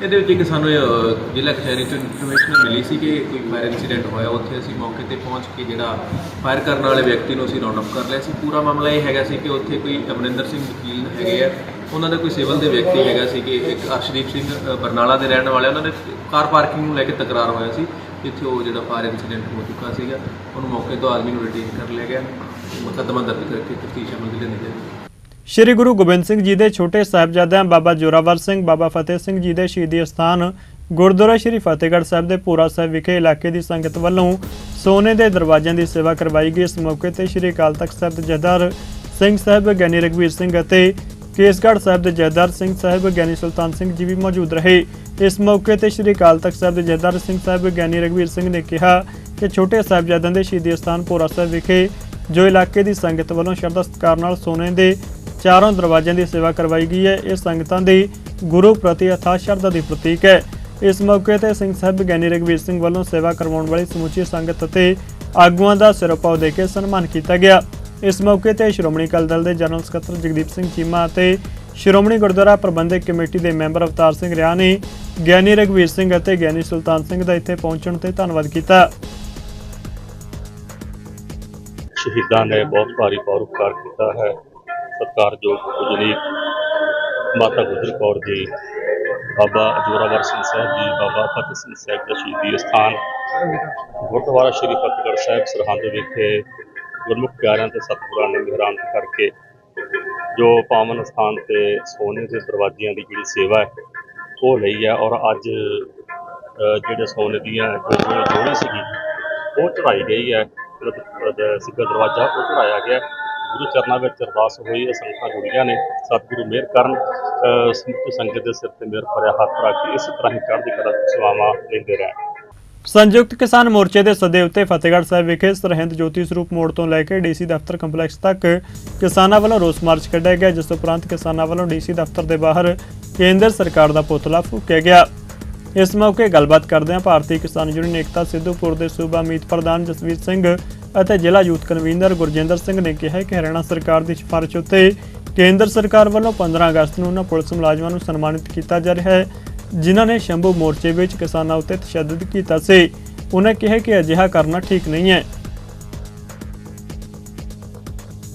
ਇਹਦੇ ਵਿੱਚ ਇੱਕ ਸਾਨੂੰ ਅਹ, ਜ਼ਿਲ੍ਹਾ ਕਚਹਿਰੀ ਤੋਂ ਇਨਫੋਰਮੇਸ਼ਨ ਮਿਲੀ ਸੀ ਕਿ ਕੋਈ ਫਾਇਰ ਇਨਸੀਡੈਂਟ ਹੋਇਆ। ਉੱਥੇ ਅਸੀਂ ਮੌਕੇ ਤੇ ਪਹੁੰਚ ਕੇ ਜਿਹੜਾ ਫਾਇਰ ਕਰਨ ਵਾਲੇ ਵਿਅਕਤੀ ਨੂੰ ਅਸੀਂ ਰਾਉਂਡ ਅਪ ਕਰ ਲਿਆ ਸੀ। ਪੂਰਾ ਮਾਮਲਾ ਇਹ ਹੈਗਾ ਸੀ ਕਿ ਉੱਥੇ ਕੋਈ ਅਮਰਿੰਦਰ ਸਿੰਘ ਵਕੀਲ ਹੈਗੇ ਆ। ਉਹਨਾਂ ਦਾ ਕੋਈ ਸਿਵਲ ਦੇ ਵਿਅਕਤੀ ਹੈਗਾ ਸੀ ਕਿ ਇੱਕ ਅਰਸ਼ਦੀਪ ਸਿੰਘ ਅਹ, ਬਰਨਾਲਾ ਦੇ ਰਹਿਣ ਵਾਲੇ ਉਹਨਾਂ ਦੇ ਕਾਰ ਪਾਰਕਿੰਗ ਨੂੰ ਲੈ ਕੇ ਤਕਰਾਰ ਹੋਇਆ ਸੀ ਜਿੱਥੇ ਉਹ ਜਿਹੜਾ ਫਾਇਰ ਇਨਸੀਡੈਂਟ ਹੋ ਚੁੱਕਾ ਸੀਗਾ। ਉਹਨੂੰ ਮੌਕੇ ਤੋਂ ਆਦਮੀ ਨੂੰ ਰਿਟੇਨ ਕਰ ਲਿਆ ਗਿਆ। ਮੁਕੱਦਮਾ ਦਰਜ ਕਰਕੇ ਤਫਤੀਸ਼ ਅਮਲ ਵਿੱਚ ਲਿਆਂਦੀ ਜਾਵੇਗੀ ਸ਼੍ਰੀ ਗੁਰੂ ਗੋਬਿੰਦ ਸਿੰਘ ਜੀ ਦੇ ਛੋਟੇ ਸਾਹਿਬਜ਼ਾਦਿਆਂ ਬਾਬਾ ਜੋਰਾਵਰ ਸਿੰਘ, ਬਾਬਾ ਫਤਿਹ ਸਿੰਘ ਜੀ ਦੇ ਸ਼ਹੀਦੀ ਸਥਾਨ ਗੁਰਦੁਆਰਾ ਸ਼੍ਰੀ ਫਤਿਹਗੜ੍ਹ ਸਾਹਿਬ ਦੇ ਪੂਰਾ ਸਾਹਿਬ ਵਿਖੇ ਇਲਾਕੇ ਦੀ ਸੰਗਤ ਵੱਲੋਂ ਸੋਨੇ ਦੇ ਦਰਵਾਜ਼ਿਆਂ ਦੀ ਸੇਵਾ ਕਰਵਾਈ ਗਈ। ਇਸ ਮੌਕੇ ਤੇ ਸ਼੍ਰੀ ਅਕਾਲ ਤਖਤ ਸਾਹਿਬ ਦੇ ਜਥੇਦਾਰ ਸਿੰਘ ਸਾਹਿਬ, ਗਿਆਨੀ ਰਘਵੀਰ ਸਿੰਘ ਅਤੇ ਕੇਸਗੜ੍ਹ ਸਾਹਿਬ ਦੇ ਜਥੇਦਾਰ ਸਿੰਘ ਸਾਹਿਬ, ਗਿਆਨੀ ਸੁਲਤਾਨ ਸਿੰਘ ਜੀ ਵੀ ਮੌਜੂਦ ਰਹੇ। ਇਸ ਮੌਕੇ ਤੇ ਸ਼੍ਰੀ ਅਕਾਲ ਤਖਤ ਸਾਹਿਬ ਦੇ ਜਥੇਦਾਰ ਸਿੰਘ ਸਾਹਿਬ, ਗਿਆਨੀ ਰਘਵੀਰ ਸਿੰਘ ਨੇ ਕਿਹਾ ਕਿ ਛੋਟੇ ਸਾਹਿਬਜ਼ਾਦਿਆਂ ਦੇ ਸ਼ਹੀਦੀ ਸਥਾਨ ਪੂਰਾ ਸਾਹਿਬ ਵਿਖੇ ਜੋ ਇਲਾਕੇ ਦੀ ਸੰਗਤ ਵੱਲੋਂ ਸ਼ਰਧਾ ਸਤਿਕਾਰ ਨਾਲ ਸੋਨੇ ਦੇ ਚਾਰੋਂ ਦਰਵਾਜ਼ਿਆਂ ਦੀ ਸੇਵਾ ਕਰਵਾਈ ਗਈ ਹੈ। ਇਹ ਸੰਗਤਾਂ ਦੀ ਗੁਰੂ ਪ੍ਰਤੀ ਅਥਾਹ ਸ਼ਰਧਾ ਦੀ ਪ੍ਰਤੀਕ ਹੈ। ਇਸ ਮੌਕੇ ਤੇ ਸਿੰਘ ਸਾਹਿਬ ਗਿਆਨੀ ਰਘਵੀਰ ਸਿੰਘ ਵੱਲੋਂ ਸੇਵਾ ਕਰਵਾਉਣ ਵਾਲੀ ਸਮੁੱਚੀ ਸੰਗਤ ਅਤੇ ਆਗੂਆਂ ਦਾ ਸਿਰੋਪਾਓ ਦੇ ਕੇ ਸਨਮਾਨ ਕੀਤਾ ਗਿਆ। ਇਸ ਮੌਕੇ ਤੇ ਸ਼੍ਰੋਮਣੀ ਅਕਾਲੀ ਦਲ ਦੇ ਜਨਰਲ ਸਕੱਤਰ ਜਗਦੀਪ ਸਿੰਘ ਚੀਮਾ ਅਤੇ ਸ਼੍ਰੋਮਣੀ ਗੁਰਦੁਆਰਾ ਪ੍ਰਬੰਧਕ ਕਮੇਟੀ ਦੇ ਮੈਂਬਰ ਅਵਤਾਰ ਸਿੰਘ ਰਿਆ ਨੇ ਗਿਆਨੀ ਰਘਵੀਰ ਸਿੰਘ ਅਤੇ ਗਿਆਨੀ ਸੁਲਤਾਨ ਸਿੰਘ ਦਾ ਇੱਥੇ ਪਹੁੰਚਣ ਤੇ ਧੰਨਵਾਦ ਕੀਤਾ। ਸ਼ਹੀਦਾਂ ਨੇ ਬਹੁਤ ਭਾਰੀ ਪਰਉਪਕਾਰ ਕੀਤਾ ਹੈ। ਸਤਿਕਾਰਯੋਗ ਪੂਜਨੀਕ ਮਾਤਾ ਗੁਜਰ ਕੌਰ ਜੀ, ਬਾਬਾ ਜੋਰਾਵਰ ਸਿੰਘ ਸਾਹਿਬ ਜੀ, ਬਾਬਾ ਫਤਿਹ ਸਿੰਘ ਸਾਹਿਬ ਦਾ ਸ਼ਹੀਦੀ ਸਥਾਨ ਗੁਰਦੁਆਰਾ ਸ਼੍ਰੀ ਫਤਿਹਗੜ੍ਹ ਸਾਹਿਬ, ਸਰਹੰਦ ਵਿਖੇ ਗੁਰਮੁਖ ਪਿਆਰਿਆਂ ਤੇ ਸਤਿਗੁਰਾਂ ਨੇ ਮਿਹਰਾਨ ਕਰਕੇ ਜੋ ਪਾਵਨ ਸਥਾਨ ਤੇ ਸੋਨੇ ਦੇ ਦਰਵਾਜ਼ਿਆਂ ਦੀ ਜਿਹੜੀ ਸੇਵਾ ਹੈ, ਉਹ ਲਈ ਹੈ ਔਰ ਅੱਜ ਜਿਹੜੇ ਸੋਨੇ ਦੀਆਂ ਜੋ ਜੋੜੀ ਸੀਗੀ ਉਹ ਚੜਾਈ ਗਈ ਹੈ, ਜਿਹੜਾ ਸਿੱਧਾ ਦਰਵਾਜ਼ਾ, ਉਹ ਚੜਾਇਆ ਗਿਆ ਹੈ। ਚਰਨਾਂ ਵਿੱਚ ਅਰਦਾਸ ਹੋਈ ਹੈ ਸੰਗਤਾਂ ਜੁੜੀਆਂ ਨੇ ਸਤਿਗੁਰੂ ਮਿਹਰ ਕਰਨ ਸਮੁੱਚੀ ਸੰਗਤ ਦੇ ਸਿਰ ਤੇ ਮਿਹਰ ਭਰਿਆ ਹੱਥ ਰੱਖ ਕੇ ਇਸੇ ਤਰ੍ਹਾਂ ਹੀ ਚੜ੍ਹਦੀ ਕਲਾ ਸੇਵਾਵਾਂ ਲੈਂਦੇ ਰਹਿਣ ਸੰਯੁਕਤ ਕਿਸਾਨ ਮੋਰਚੇ ਦੇ ਸੱਦੇ ਉੱਤੇ ਫਤਿਹਗੜ੍ਹ ਸਾਹਿਬ ਵਿਖੇ ਸਰਹਿੰਦ ਜੋਤੀ ਸਰੂਪ ਮੋੜ ਤੋਂ ਲੈ ਕੇ ਡੀਸੀ ਦਫ਼ਤਰ ਕੰਪਲੈਕਸ ਤੱਕ ਕਿਸਾਨਾਂ ਵੱਲੋਂ ਰੋਸ ਮਾਰਚ ਕੱਢਿਆ ਗਿਆ, ਜਿਸ ਉਪਰੰਤ ਕਿਸਾਨਾਂ ਵੱਲੋਂ ਡੀਸੀ ਦਫ਼ਤਰ ਦੇ ਬਾਹਰ ਕੇਂਦਰ ਸਰਕਾਰ ਦਾ ਪੁਤਲਾ ਫੂਕਿਆ ਗਿਆ ਇਸ ਮੌਕੇ ਗੱਲਬਾਤ ਕਰਦਿਆਂ ਭਾਰਤੀ ਕਿਸਾਨ ਯੂਨੀਅਨ ਏਕਤਾ ਸਿੱਧੂਪੁਰ ਦੇ ਸੂਬਾ ਮੀਤ ਪ੍ਰਧਾਨ ਜਸਵੀਰ ਸਿੰਘ ਅਤੇ ਜ਼ਿਲ੍ਹਾ ਯੂਥ ਕਨਵੀਨਰ ਗੁਰਜਿੰਦਰ ਸਿੰਘ ਨੇ ਕਿਹਾ ਕਿ ਹਰਿਆਣਾ ਸਰਕਾਰ ਦੀ ਸਿਫਾਰਿਸ਼ ਉੱਤੇ ਕੇਂਦਰ ਸਰਕਾਰ ਵੱਲੋਂ 15 ਅਗਸਤ ਨੂੰ ਉਹਨਾਂ ਪੁਲਿਸ ਮੁਲਾਜ਼ਮਾਂ ਨੂੰ ਸਨਮਾਨਿਤ ਕੀਤਾ ਜਾ ਰਿਹਾ ਹੈ, ਜਿਨ੍ਹਾਂ ਨੇ ਸ਼ੰਭੂ ਮੋਰਚੇ ਵਿੱਚ ਕਿਸਾਨਾਂ ਉੱਤੇ ਤਸ਼ੱਦਦ ਕੀਤਾ ਸੀ। ਉਹਨਾਂ ਕਿਹਾ ਕਿ ਅਜਿਹਾ ਕਰਨਾ ਠੀਕ ਨਹੀਂ ਹੈ।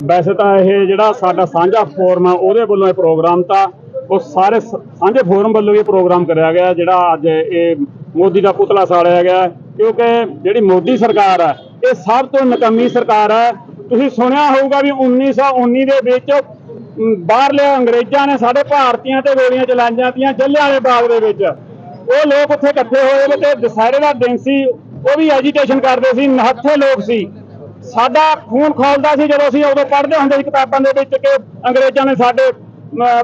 ਵੈਸੇ ਤਾਂ ਇਹ ਜਿਹੜਾ ਸਾਡਾ ਸਾਂਝਾ ਫੋਰਮ ਆ, ਉਹਦੇ ਵੱਲੋਂ ਇਹ ਪ੍ਰੋਗਰਾਮ ਤਾਂ ਉਹ ਸਾਰੇ ਸਾਂਝੇ ਫੋਰਮ ਵੱਲੋਂ ਇਹ ਪ੍ਰੋਗਰਾਮ ਕਰਿਆ ਗਿਆ, ਜਿਹੜਾ ਅੱਜ ਇਹ ਮੋਦੀ ਦਾ ਪੁਤਲਾ ਸਾੜਿਆ ਗਿਆ। ਕਿਉਂਕਿ ਜਿਹੜੀ ਮੋਦੀ ਸਰਕਾਰ ਹੈ ਇਹ ਸਭ ਤੋਂ ਨਕਮੀ ਸਰਕਾਰ ਹੈ ਤੁਸੀਂ ਸੁਣਿਆ ਹੋਊਗਾ ਵੀ 1919 ਦੇ ਵਿੱਚ ਬਾਹਰਲੇ ਅੰਗਰੇਜ਼ਾਂ ਨੇ ਸਾਡੇ ਭਾਰਤੀਆਂ ਤੇ ਗੋਲੀਆਂ ਚਲਾਈਆਂ ਤੀਆਂ ਜੱਲਿਆਂਵਾਲੇ ਬਾਗ ਦੇ ਵਿੱਚ। ਉਹ ਲੋਕ ਉੱਥੇ ਇਕੱਠੇ ਹੋਏ ਵੇ ਤੇ ਦੁਸਹਿਰੇ ਦਾ ਦਿਨ ਸੀ, ਉਹ ਵੀ ਐਜੀਟੇਸ਼ਨ ਕਰਦੇ ਸੀ ਨਹੱਥੇ ਲੋਕ ਸੀ। ਸਾਡਾ ਖੂਨ ਖੋਲਦਾ ਸੀ ਜਦੋਂ ਅਸੀਂ ਉਦੋਂ ਪੜ੍ਹਦੇ ਹੁੰਦੇ ਸੀ ਕਿਤਾਬਾਂ ਦੇ ਵਿੱਚ ਕਿ ਅੰਗਰੇਜ਼ਾਂ ਨੇ ਸਾਡੇ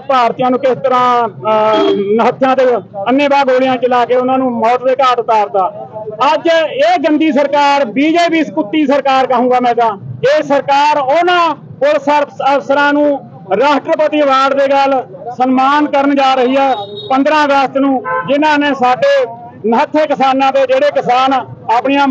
ਭਾਰਤੀਆਂ ਨੂੰ ਕਿਸ ਤਰ੍ਹਾਂ ਹੱਥਾਂ ਤੇ ਅੰਨੇਵਾਹ ਗੋਲੀਆਂ ਚਲਾ ਕੇ ਉਹਨਾਂ ਨੂੰ ਮੌਤ ਦੇ ਘਾਟ ਉਤਾਰਦਾ ਅੱਜ ਇਹ ਗੰਦੀ ਸਰਕਾਰ, ਬੀਜੇਪੀ ਕੁੱਤੀ ਸਰਕਾਰ ਕਹੂੰਗਾ ਮੈਂ ਤਾਂ। ਇਹ ਸਰਕਾਰ ਉਹਨਾਂ ਪੁਲਿਸ ਅਫਸਰਾਂ ਨੂੰ ਰਾਸ਼ਟਰਪਤੀ ਅਵਾਰਡ ਦੇ ਨਾਲ ਸਨਮਾਨ ਕਰਨ ਜਾ ਰਹੀ ਹੈ 15 ਅਗਸਤ ਨੂੰ, ਜਿਨ੍ਹਾਂ ਨੇ ਸਾਡੇ ਨਹੱਥੇ ਕਿਸਾਨਾਂ ਦੇ ਜਿਹੜੇ ਕਿਸਾਨ ਆਪਣੀਆਂ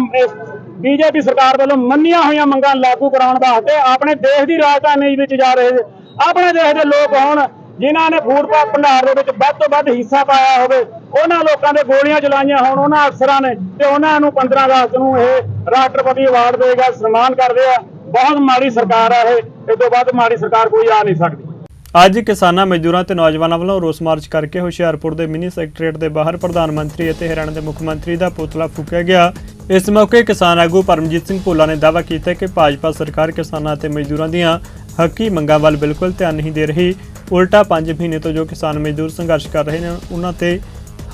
ਬੀਜੇਪੀ ਸਰਕਾਰ ਵੱਲੋਂ ਮੰਨੀਆਂ ਹੋਈਆਂ ਮੰਗਾਂ ਲਾਗੂ ਕਰਾਉਣ ਵਾਸਤੇ ਆਪਣੇ ਦੇਸ਼ ਦੀ ਰਾਜਧਾਨੀ ਵਿੱਚ ਜਾ ਰਹੇ ਆਪਣੇ ਦੇਸ਼ ਦੇ ਲੋਕ ਹੋਣ ਜਿਨ੍ਹਾਂ ਨੇ ਫੂਡ ਪਾ ਭੰਡਾਰ ਦੇ ਵਿੱਚ ਵੱਧ ਤੋਂ ਵੱਧ ਹਿੱਸਾ ਪਾਇਆ ਹੋਵੇ, ਉਹਨਾਂ ਲੋਕਾਂ ਦੇ ਗੋਲੀਆਂ ਚਲਾਈਆਂ ਹੋਣ, ਉਹਨਾਂ ਅਫਸਰਾਂ ਨੇ ਤੇ ਉਹਨਾਂ ਨੂੰ 15 ਅਗਸਤ ਨੂੰ ਇਹ ਰਾਸ਼ਟਰਪਤੀ ਅਵਾਰਡ ਦੇਗਾ, ਸਨਮਾਨ ਕਰਦੇ ਆ। ਬਹੁਤ ਮਾੜੀ ਸਰਕਾਰ ਆ ਇਹ ਇਹ ਤੋਂ ਵੱਧ ਮਾੜੀ ਸਰਕਾਰ ਕੋਈ ਆ ਨਹੀਂ ਸਕਦੀ। ਅੱਜ ਕਿਸਾਨਾਂ, ਮਜ਼ਦੂਰਾਂ ਤੇ ਨੌਜਵਾਨਾਂ ਵੱਲੋਂ ਰੋਸ ਮਾਰਚ ਕਰਕੇ ਹੁਸ਼ਿਆਰਪੁਰ ਦੇ ਮਿਨੀ ਸੈਕਟਰੀਏਟ ਦੇ ਬਾਹਰ ਪ੍ਰਧਾਨ ਮੰਤਰੀ ਅਤੇ ਹਰਿਆਣਾ ਦੇ ਮੁੱਖ ਮੰਤਰੀ ਦਾ ਪੁਤਲਾ ਫੂਕਿਆ ਗਿਆ। ਇਸ ਮੌਕੇ ਕਿਸਾਨ ਆਗੂ ਪਰਮਜੀਤ ਸਿੰਘ ਭੋਲਾ ਨੇ ਦਾਅਵਾ ਕੀਤਾ ਕਿ ਭਾਜਪਾ ਸਰਕਾਰ ਕਿਸਾਨਾਂ ਅਤੇ ਮਜ਼ਦੂਰਾਂ ਦੀਆਂ ਹੱਕੀ ਮੰਗਾਂ ਵੱਲ ਬਿਲਕੁਲ ਧਿਆਨ ਨਹੀਂ ਦੇ ਰਹੀ। ਉਲਟਾ 5 ਮਹੀਨੇ ਤੋਂ ਜੋ ਕਿਸਾਨ ਮਜ਼ਦੂਰ ਸੰਘਰਸ਼ ਕਰ ਰਹੇ ਨੇ, ਉਹਨਾਂ ਤੇ